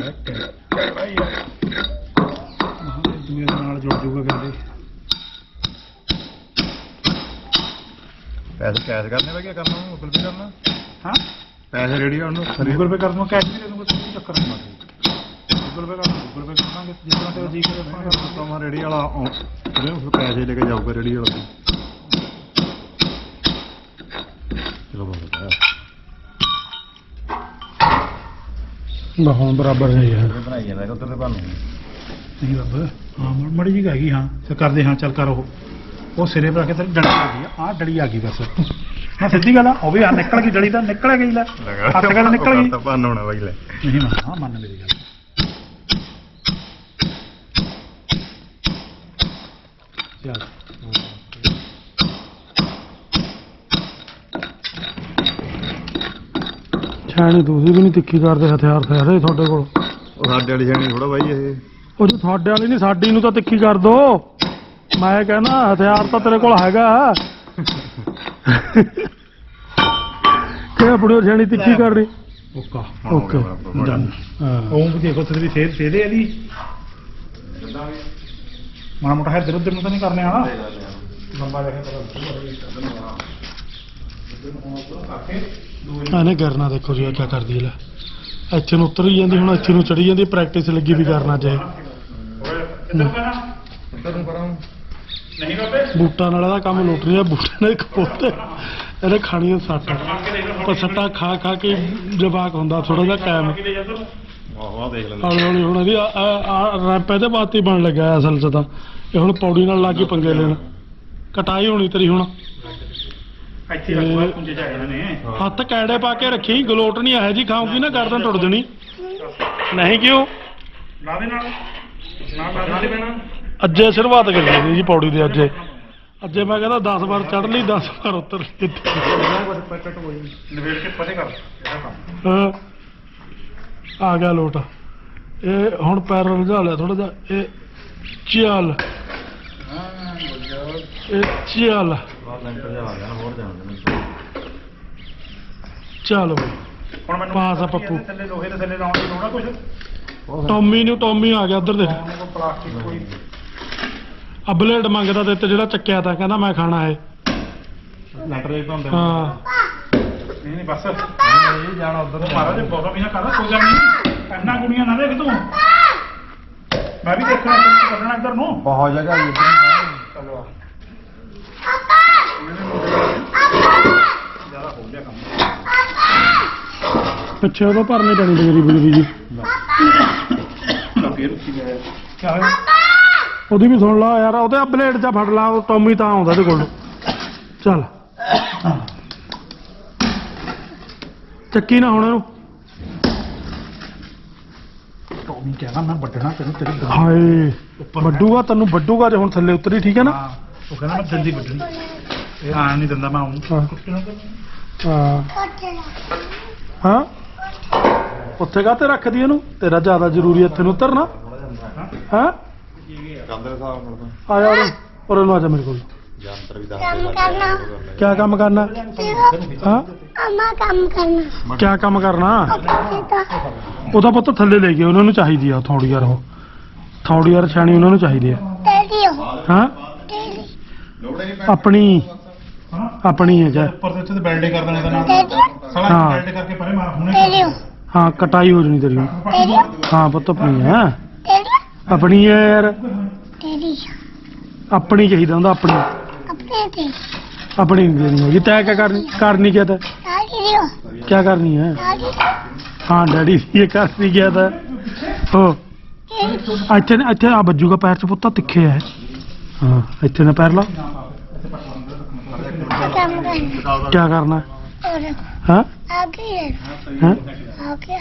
ਪੈਸੇ ਕੈਸ਼ ਕਰਨੇ ਵਾ ਕੀ ਕਰਨਾ ਗੂਗਲ ਪੇ ਕਰਨਾ? ਹਾਂ? ਪੈਸੇ ਰੈਡੀ ਆ ਉਹਨੂੰ ਗੂਗਲ ਪੇ ਕਰ ਦੂੰਗਾ ਕੈਸ਼ ਵੀ ਦੇ ਦੂੰਗਾ ਕੋਈ ਚੱਕਰ ਨਹੀਂ ਗੂਗਲ ਪੇ ਕਰ ਗੂਗਲ ਪੇ ਕਰ ਦਾਂਗੇ ਜਿਸ ਤਰ੍ਹਾਂ ਤੇਰਾ ਜੀ ਕਰੇ ਆਪਾਂ ਕਰ ਦਾਂਗੇ। ਤਾਂ ਰੈਡੀ ਵਾਲਾ ਉਹਨੇ ਫਿਰ ਪੈਸੇ ਲੈ ਕੇ ਜਾਊਗਾ ਰੈਡੀ ਵਾਲਾ। ਚਲੋ ਬਹੁਤ ਹੈ ਬਾ ਹੁਣ ਬਰਾਬਰ ਹੈ ਬਣਾਈ ਜਾਂਦਾ ਉਧਰ ਤੇ ਬੰਨ ਨਹੀਂ ਬੱਬ ਹਾਂ ਮਾੜੀ ਜੀ ਹੈਗੀ ਹਾਂ ਤੇ ਕਰਦੇ ਹਾਂ ਚੱਲ ਕਰ ਉਹ। ਉਹ ਸਿਰੇ ਪਰ ਆ ਕੇ ਤੇ ਡੜੀ ਆ ਗਈ ਆ ਆਹ ਡੜੀ ਆ ਗਈ ਬਸ। ਮੈਂ ਸਿੱਧੀ ਗੱਲ ਆ ਉਹ ਵੀ ਆ ਨਿਕਲ ਗਈ ਡੜੀ ਤਾਂ ਨਿਕਲ ਗਈ ਲੈ। ਹੱਥ ਗੱਲ ਨਿਕਲ ਗਈ। ਤਾਂ ਬੰਨ ਹੋਣਾ ਬਾਈ ਲੈ। ਨਹੀਂ ਮੰਨ ਹਾਂ ਮੰਨ ਮੇਰੀ ਗੱਲ। ਚੱਲ। ਛਾਣੀ ਤੁਸੀਂ ਵੀ ਨਹੀਂ ਤਿੱਖੀ ਕਰਦੇ ਹਥਿਆਰ ਸਾਰੇ ਤੁਹਾਡੇ ਕੋਲ। ਉਹ ਸਾਡੇ ਵਾਲੀ ਜਾਣੀ ਥੋੜਾ ਬਾਈ ਇਹ। ਉਹ ਜੇ ਤੁਹਾਡੇ ਵਾਲੀ ਨਹੀਂ ਸਾਡੀ ਨੂੰ ਤਾਂ ਤਿੱਖੀ ਕਰ ਦੋ। ਮੈਂ ਕਹਿੰਦਾ ਹਥਿਆਰ ਤਾਂ ਤੇਰੇ ਕੋਲ ਹੈਗਾ। ਕਿ ਆਪਣੀ ਛਾਣੀ ਤਿੱਖੀ ਕਰ ਰਹੀ ਓਕਾ। ਓਕੇ ਡਨ ਹਾਂ। ਉਹ ਵੀ ਦੇਖੋ ਤੇਰੀ ਸੇਧ ਸੇਧੇ ਵਾਲੀ ਮਾੜਾ ਮੋਟਾ ਹੈ ਉਧਰ ਨੂੰ ਤਾਂ ਨਹੀਂ ਕਰਨੇ ਆਣਾ ਲੰਬਾ ਜਿਹਾ ਇਹਨੇ ਕਰਨਾ ਦੇਖੋ ਜੀ ਕੀ ਕਰਦੀ ਲੈ। ਇੱਥੇ ਨੂੰ ਉਤਰ ਜਾਂਦੀ ਹੁਣ ਇੱਥੇ ਨੂੰ ਚੜੀ ਜਾਂਦੀ ਪ੍ਰੈਕਟਿਸ ਲੱਗੀ ਵੀ ਕਰਨਾ ਚਾਹੇ ਨਹੀਂ ਬਾਬੇ? ਬੂਟਾਂ ਨਾਲ ਦਾ ਕੰਮ ਲੁੱਟ ਰਿਹਾ ਬੂਟਾਂ ਨੇ ਖੋਤੇ ਇਹਨੇ ਖਾਣੀਆਂ ਸੱਟ। ਪਰ ਸੱਟਾਂ ਖਾ ਖਾ ਕੇ ਜਵਾਕ ਹੁੰਦਾ ਥੋੜਾ ਜਿਹਾ ਕਾਇਮ ਆਹੋ ਆ ਦੇਖ ਲੈਂਦੇ। ਹੌਲੀ ਹੌਲੀ ਹੁਣ ਇਹਦੀ ਆ- ਰੈਂਪ ਇਹਦੇ ਬਾਤੀ ਬਣ ਲੱਗਾ ਅਸਲ 'ਚ ਤਾਂ। ਇਹ ਹੁਣ ਪੌੜੀ ਨਾਲ ਲੱਗ ਕੇ ਪੰਗੇ ਲੈਣ। ਕਟਾਈ ਹੋਣੀ ਤੇਰੀ ਹੁਣ। ਇੱਥੇ ਰੱਖਵਾ ਪੁੰਜੇ ਜਾ ਇਹਨਾਂ ਨੇ। ਹੱਥ ਕੈੜੇ ਪਾ ਕੇ ਰੱਖੀ ਗਲੋਟ ਨਹੀਂ ਆਇਆ ਜੀ ਖਾਉਂਗੀ ਨਾ ਗਰਦਨ ਟੁੱਟ ਜਣੀ। ਨਹੀਂ ਕਿਉਂ? ਲਾ ਦੇ ਨਾਲ। ਨਾਲ ਲਾ ਦੇ ਪੈਣਾ। ਅੱਜੇ ਸ਼ੁਰੂਆਤ ਕਰੀ ਸੀ ਜੀ ਪੌੜੀ ਦੇ ਅੱਜੇ। ਅੱਜੇ ਮੈਂ ਕਹਿੰਦਾ 10 ਵਾਰ ਚੜ ਲਈ 10 ਵਾਰ ਉਤਰ ਲਈ। ਨਵੇੜ ਕੇ ਪਰੇ ਕਰ ਇਹਦਾ ਕੰਮ? ਹਾਂ। ਆ ਗਿਆ ਲੋਟ। ਇਹ ਹੁਣ ਪੈਰ ਰੁਝਾ ਲਿਆ ਥੋੜਾ ਜਿਹਾ। ਇਹ ਚੱਲ ਇਹ ਚੱਲ ਬਈ। ਹੁਣ ਮੈਨੂੰ ਪਾਸ ਆ ਪੱਪੂ। ਥੱਲੇ ਲੋਹੇ ਦੇ ਥੱਲੇ ਲਾਉਣ ਦੀ ਲੋੜ ਆ ਕੁਝ ਟੌਮੀ ਨੂੰ ਟੌਮੀ ਆ ਗਿਆ ਉਧਰ ਦੇਖ। ਕੋਈ ਪਲਾਸਟਿਕ ਕੋਈ ਆ ਬਲੇਡ ਮੰਗਦਾ ਤੇ ਤੇ ਜਿਹੜਾ ਚੱਕਿਆ ਤਾਂ ਕਹਿੰਦਾ ਮੈਂ ਖਾਣਾ ਹੈ ਲੈਂਟਰ ਦੇ ਪਾਉਂਦੇ ਹਾਂ। ਨਹੀਂ ਨਹੀਂ ਬਸ। ਨਹੀਂ ਜਾਣਾ ਉਧਰ। ਮਹਾਰਾਜ ਬਹੁਤ ਵੀ ਨਾ ਕਰਦਾ ਕੋਈ ਗੱਲ ਨਹੀਂ। ਇੰਨਾ ਗੁਣੀਆਂ ਨਾ ਦੇਖ ਤੂੰ। ਮੈਂ ਵੀ ਦੇਖਣਾ ਤੈਨੂੰ ਕੱਢਣਾ ਇੱਧਰ ਨੂੰ। ਬਹੁਤ ਜਗ੍ਹਾ ਹੀ ਚਲੋ ਜ਼ਿਆਦਾ ਹੋ ਗਿਆ ਕੰਮ। ਪਿੱਛੇ ਉਹਦਾ ਭਰਨੀ ਪੈਣੀ ਬਜਰੀ ਬਜਰੀ ਜੀ। ਤਾਂ ਫੇਰ ਉੱਚੀ ਗਿਆ ਕੀ ਹੋਇਆ? ਉਹਦੀ ਵੀ ਸੁਣ ਲਾ ਯਾਰ ਉਹਦੇ ਬਲੇਡ 'ਚ ਫੜ ਲਾ ਉਹ ਟੌਮੀ ਤਾਂ ਆਉਂਦਾ ਇਹਦੇ ਕੋਲ। ਚੱਲ। ਚੱਕੀ ਨਾ ਹੁਣ ਇਹਨੂੰ। ਟੋਮੀ ਕਹਿੰਦਾ ਮੈਂ ਵੱਢਣਾ ਤੈਨੂੰ ਤੇਰੀ ਗੱਲ। ਹਾਏ ਵੱਡੂਗਾ ਤੈਨੂੰ ਵੱਡੂਗਾ ਜੇ ਹੁਣ ਥੱਲੇ ਉਤਰੀ ਠੀਕ ਹੈ ਨਾ? ਹਾਂ ਉਹ ਕਹਿੰਦਾ ਮੈਂ ਜਲਦੀ ਵੱਢਣੀ। ਇਹ ਆਣ ਨਹੀਂ ਦਿੰਦਾ ਮੈਂ ਹਾਂ। ਨੂੰ ਹਾਂ। ਹਾਂ। ਉੱਥੇ ਕਾਤੇ ਰੱਖਦੀ ਇਹਨੂੰ? ਤੇਰਾ ਜ਼ਿਆਦਾ ਜ਼ਰੂਰੀ ਹੈ ਇੱਥੇ ਨੂੰ ਉਤਰਨਾ। ਹਾਂ। ਕਰਦੇ ਹਿਸਾਬ ਨਾਲ ਤਾਂ। ਆ ਜਾ ਉਰੇ ਉਰੇ ਨੂੰ ਆ ਜਾ ਮੇਰੇ ਕੋਲ। ਜੰਤਰ ਵੀ ਕੰਮ ਕਰਨਾ। ਕਿਆ ਕੰਮ ਕਰਨਾ? ਹਾਂ? ਅਮਾ ਕੰਮ ਕਰਨਾ। ਕਿਆ ਕੰਮ ਕਰਨਾ? ਇਹ ਤਾਂ ਉਹਦਾ ਪੁੱਤ ਥੱਲੇ ਲੈ ਗਏ ਉਹਨਾਂ ਨੂੰ ਚਾਹੀਦੀ ਆ ਥੋੜੀ ਯਾਰ ਉਹ। ਥੋੜੀ ਯਾਰ ਛਾਣੀ ਉਹਨਾਂ ਨੂੰ ਚਾਹੀਦੀ ਆ। ਤੇਰੀ ਹਾਂ? ਤੇਰੀ ਆਪਣੀ। ਆਪਣੀ ਹੈ ਜਾ। ਉੱਪਰ ਦੇ ਉੱਤੇ ਤੇ ਬੈਲਡਿੰਗ ਕਰ ਦੇਣਾ ਇਹਦਾ ਨਾਲ। ਤੇਰੀ ਸਾਲਾ ਹਾਂ। ਬੈਲਡ ਕਰਕੇ ਪਰੇ ਮਾਰ ਹੁਣੇ ਤੇਰੀ ਹਾਂ ਕਟਾਈ ਹੋ ਜਣੀ ਤੇਰੀ। ਹੁਣ। ਤੇਰੀ ਹਾਂ ਪੁੱਤ ਆਪਣੀ ਹੈ। ਤੇਰੀ ਆਪਣੀ ਹੈ ਯਾਰ। ਤੇਰੀ ਆਪਣੀ ਚਾਹੀਦਾ ਹੁੰਦਾ ਆਪਣੀ। ਆਪਣੇ ਤੇ ਆਪਣੀ ਨਹੀਂ ਦੇਣੀ ਹੈਗੀ ਤੈਂ ਕਿਆ ਕਰਨੀ ਕਰਨੀ ਕਿਆ ਤਾਂ ਸਾਡੀ ਦਿਓ? ਕਿਆ ਕਰਨੀ ਹੈ? ਸਾਡੀ ਹਾਂ ਡੈਡੀ ਇਹ ਕਰਨੀ ਕਿਆ ਤਾਂ ਹੋ। ਇੱਥੇ ਨਾ- ਇੱਥੇ ਆ ਵੱਜੂਗਾ ਪੈਰ ਚ ਪੁੱਤਾ ਤਿੱਖੇ ਹੈ ਹਾਂ ਇੱਥੇ ਨਾ ਪੈਰ ਲਾ। ਕੰਮ ਕਰਨਾ। ਕਿਆ ਕਰਨਾ? ਔਰ ਹਾਂ? ਆ ਗਈ ਹਾਂ? ਆ ਗਿਆ।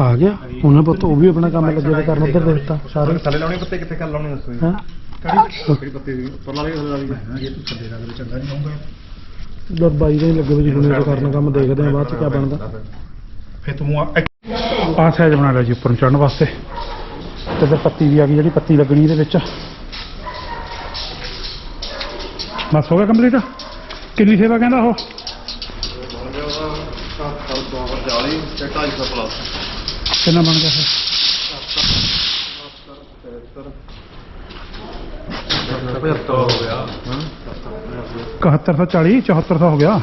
ਆ ਗਿਆ। ਉਹਨੇ ਪੁੱਤ ਉਹ ਵੀ ਆਪਣਾ ਕੰਮ ਲੱਗੇ ਤੇ ਕਰਨ ਉੱਧਰ ਦੇਖਤਾ ਸਾਰੇ। ਥੱਲੇ ਲਾਉਣੇ ਪੱਤੇ ਕਿੱਥੇ ਕਰ ਲਾਉਣੇ ਦੱਸੋ ਜੀ? ਹਾਂ? ਕਿਹੜੀ ਪੱਤੀ ਦੀ ਉੱਪਰ ਲਾ ਲਈ ਥੱਲੇ ਲਾ ਲਈ ਇਹ ਤੂੰ ਥੱਲੇ ਦਾ ਕਦੇ ਚੰਗਾ ਨਹੀਂ ਹੋਊਗਾ। ਲੜ ਬਾਈ ਦੇ ਲੱਗੇ ਵੀ ਜੀ ਹੁਣ ਇਹ ਕਰਨ ਕੰਮ ਦੇਖਦੇ ਆ ਬਾਅਦ ਚ ਕਿਆ ਬਣਦਾ। ਫੇ ਤੂੰ ਆ ਆਹ ਸਾਈਜ਼ ਬਣਾ ਲਿਆ ਜੀ ਉੱਪਰ ਨੂੰ ਚੜਨ ਵਾਸਤੇ। ਤੇ ਫਿਰ ਪੱਤੀ ਵੀ ਆ ਗਈ ਜਿਹੜੀ ਪੱਤੀ ਲੱਗਣੀ ਇਹਦੇ ਵਿੱਚ। ਬਸ ਹੋ ਗਿਆ ਕੰਪਲੀਟ ਕਿੰਨੀ ਸੇਵਾ ਕਹਿੰਦਾ ਉਹ? ਕਿੰਨਾ ਬਣ ਗਿਆ ਫਿਰ 75 ਹੋ ਗਿਆ 7140 7400 ਹੋ ਗਿਆ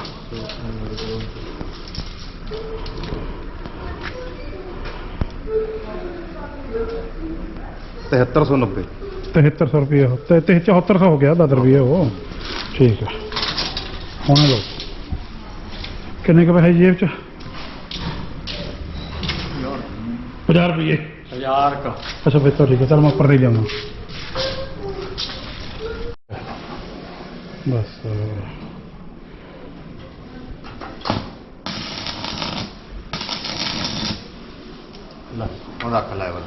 ਤਿਹੱਤਰ ਸੌ ਨੱਬੇ 7300 ਰੁਪਏ ਉਹ ਤੇ ਤੇ 7400 ਹੋ ਗਿਆ 10 ਰੁਪਏ ਉਹ ਠੀਕ ਹੈ ਹੁਣ ਲੋ ਕਿੰਨੇ ਕੁ ਪੈਸੇ ਜੇਬ ਚ 50 ਰੁਪਏ ਹਜ਼ਾਰ ਕ। ਅੱਛਾ ਫਿਰ ਤਾਂ ਠੀਕ ਹੈ ਚਲ ਮੈਂ ਉੱਪਰ ਦੇ ਜਾਵਾਂ ਬਸ। ਲੈ ਹੁਣ ਰੱਖ ਲੈਵਲ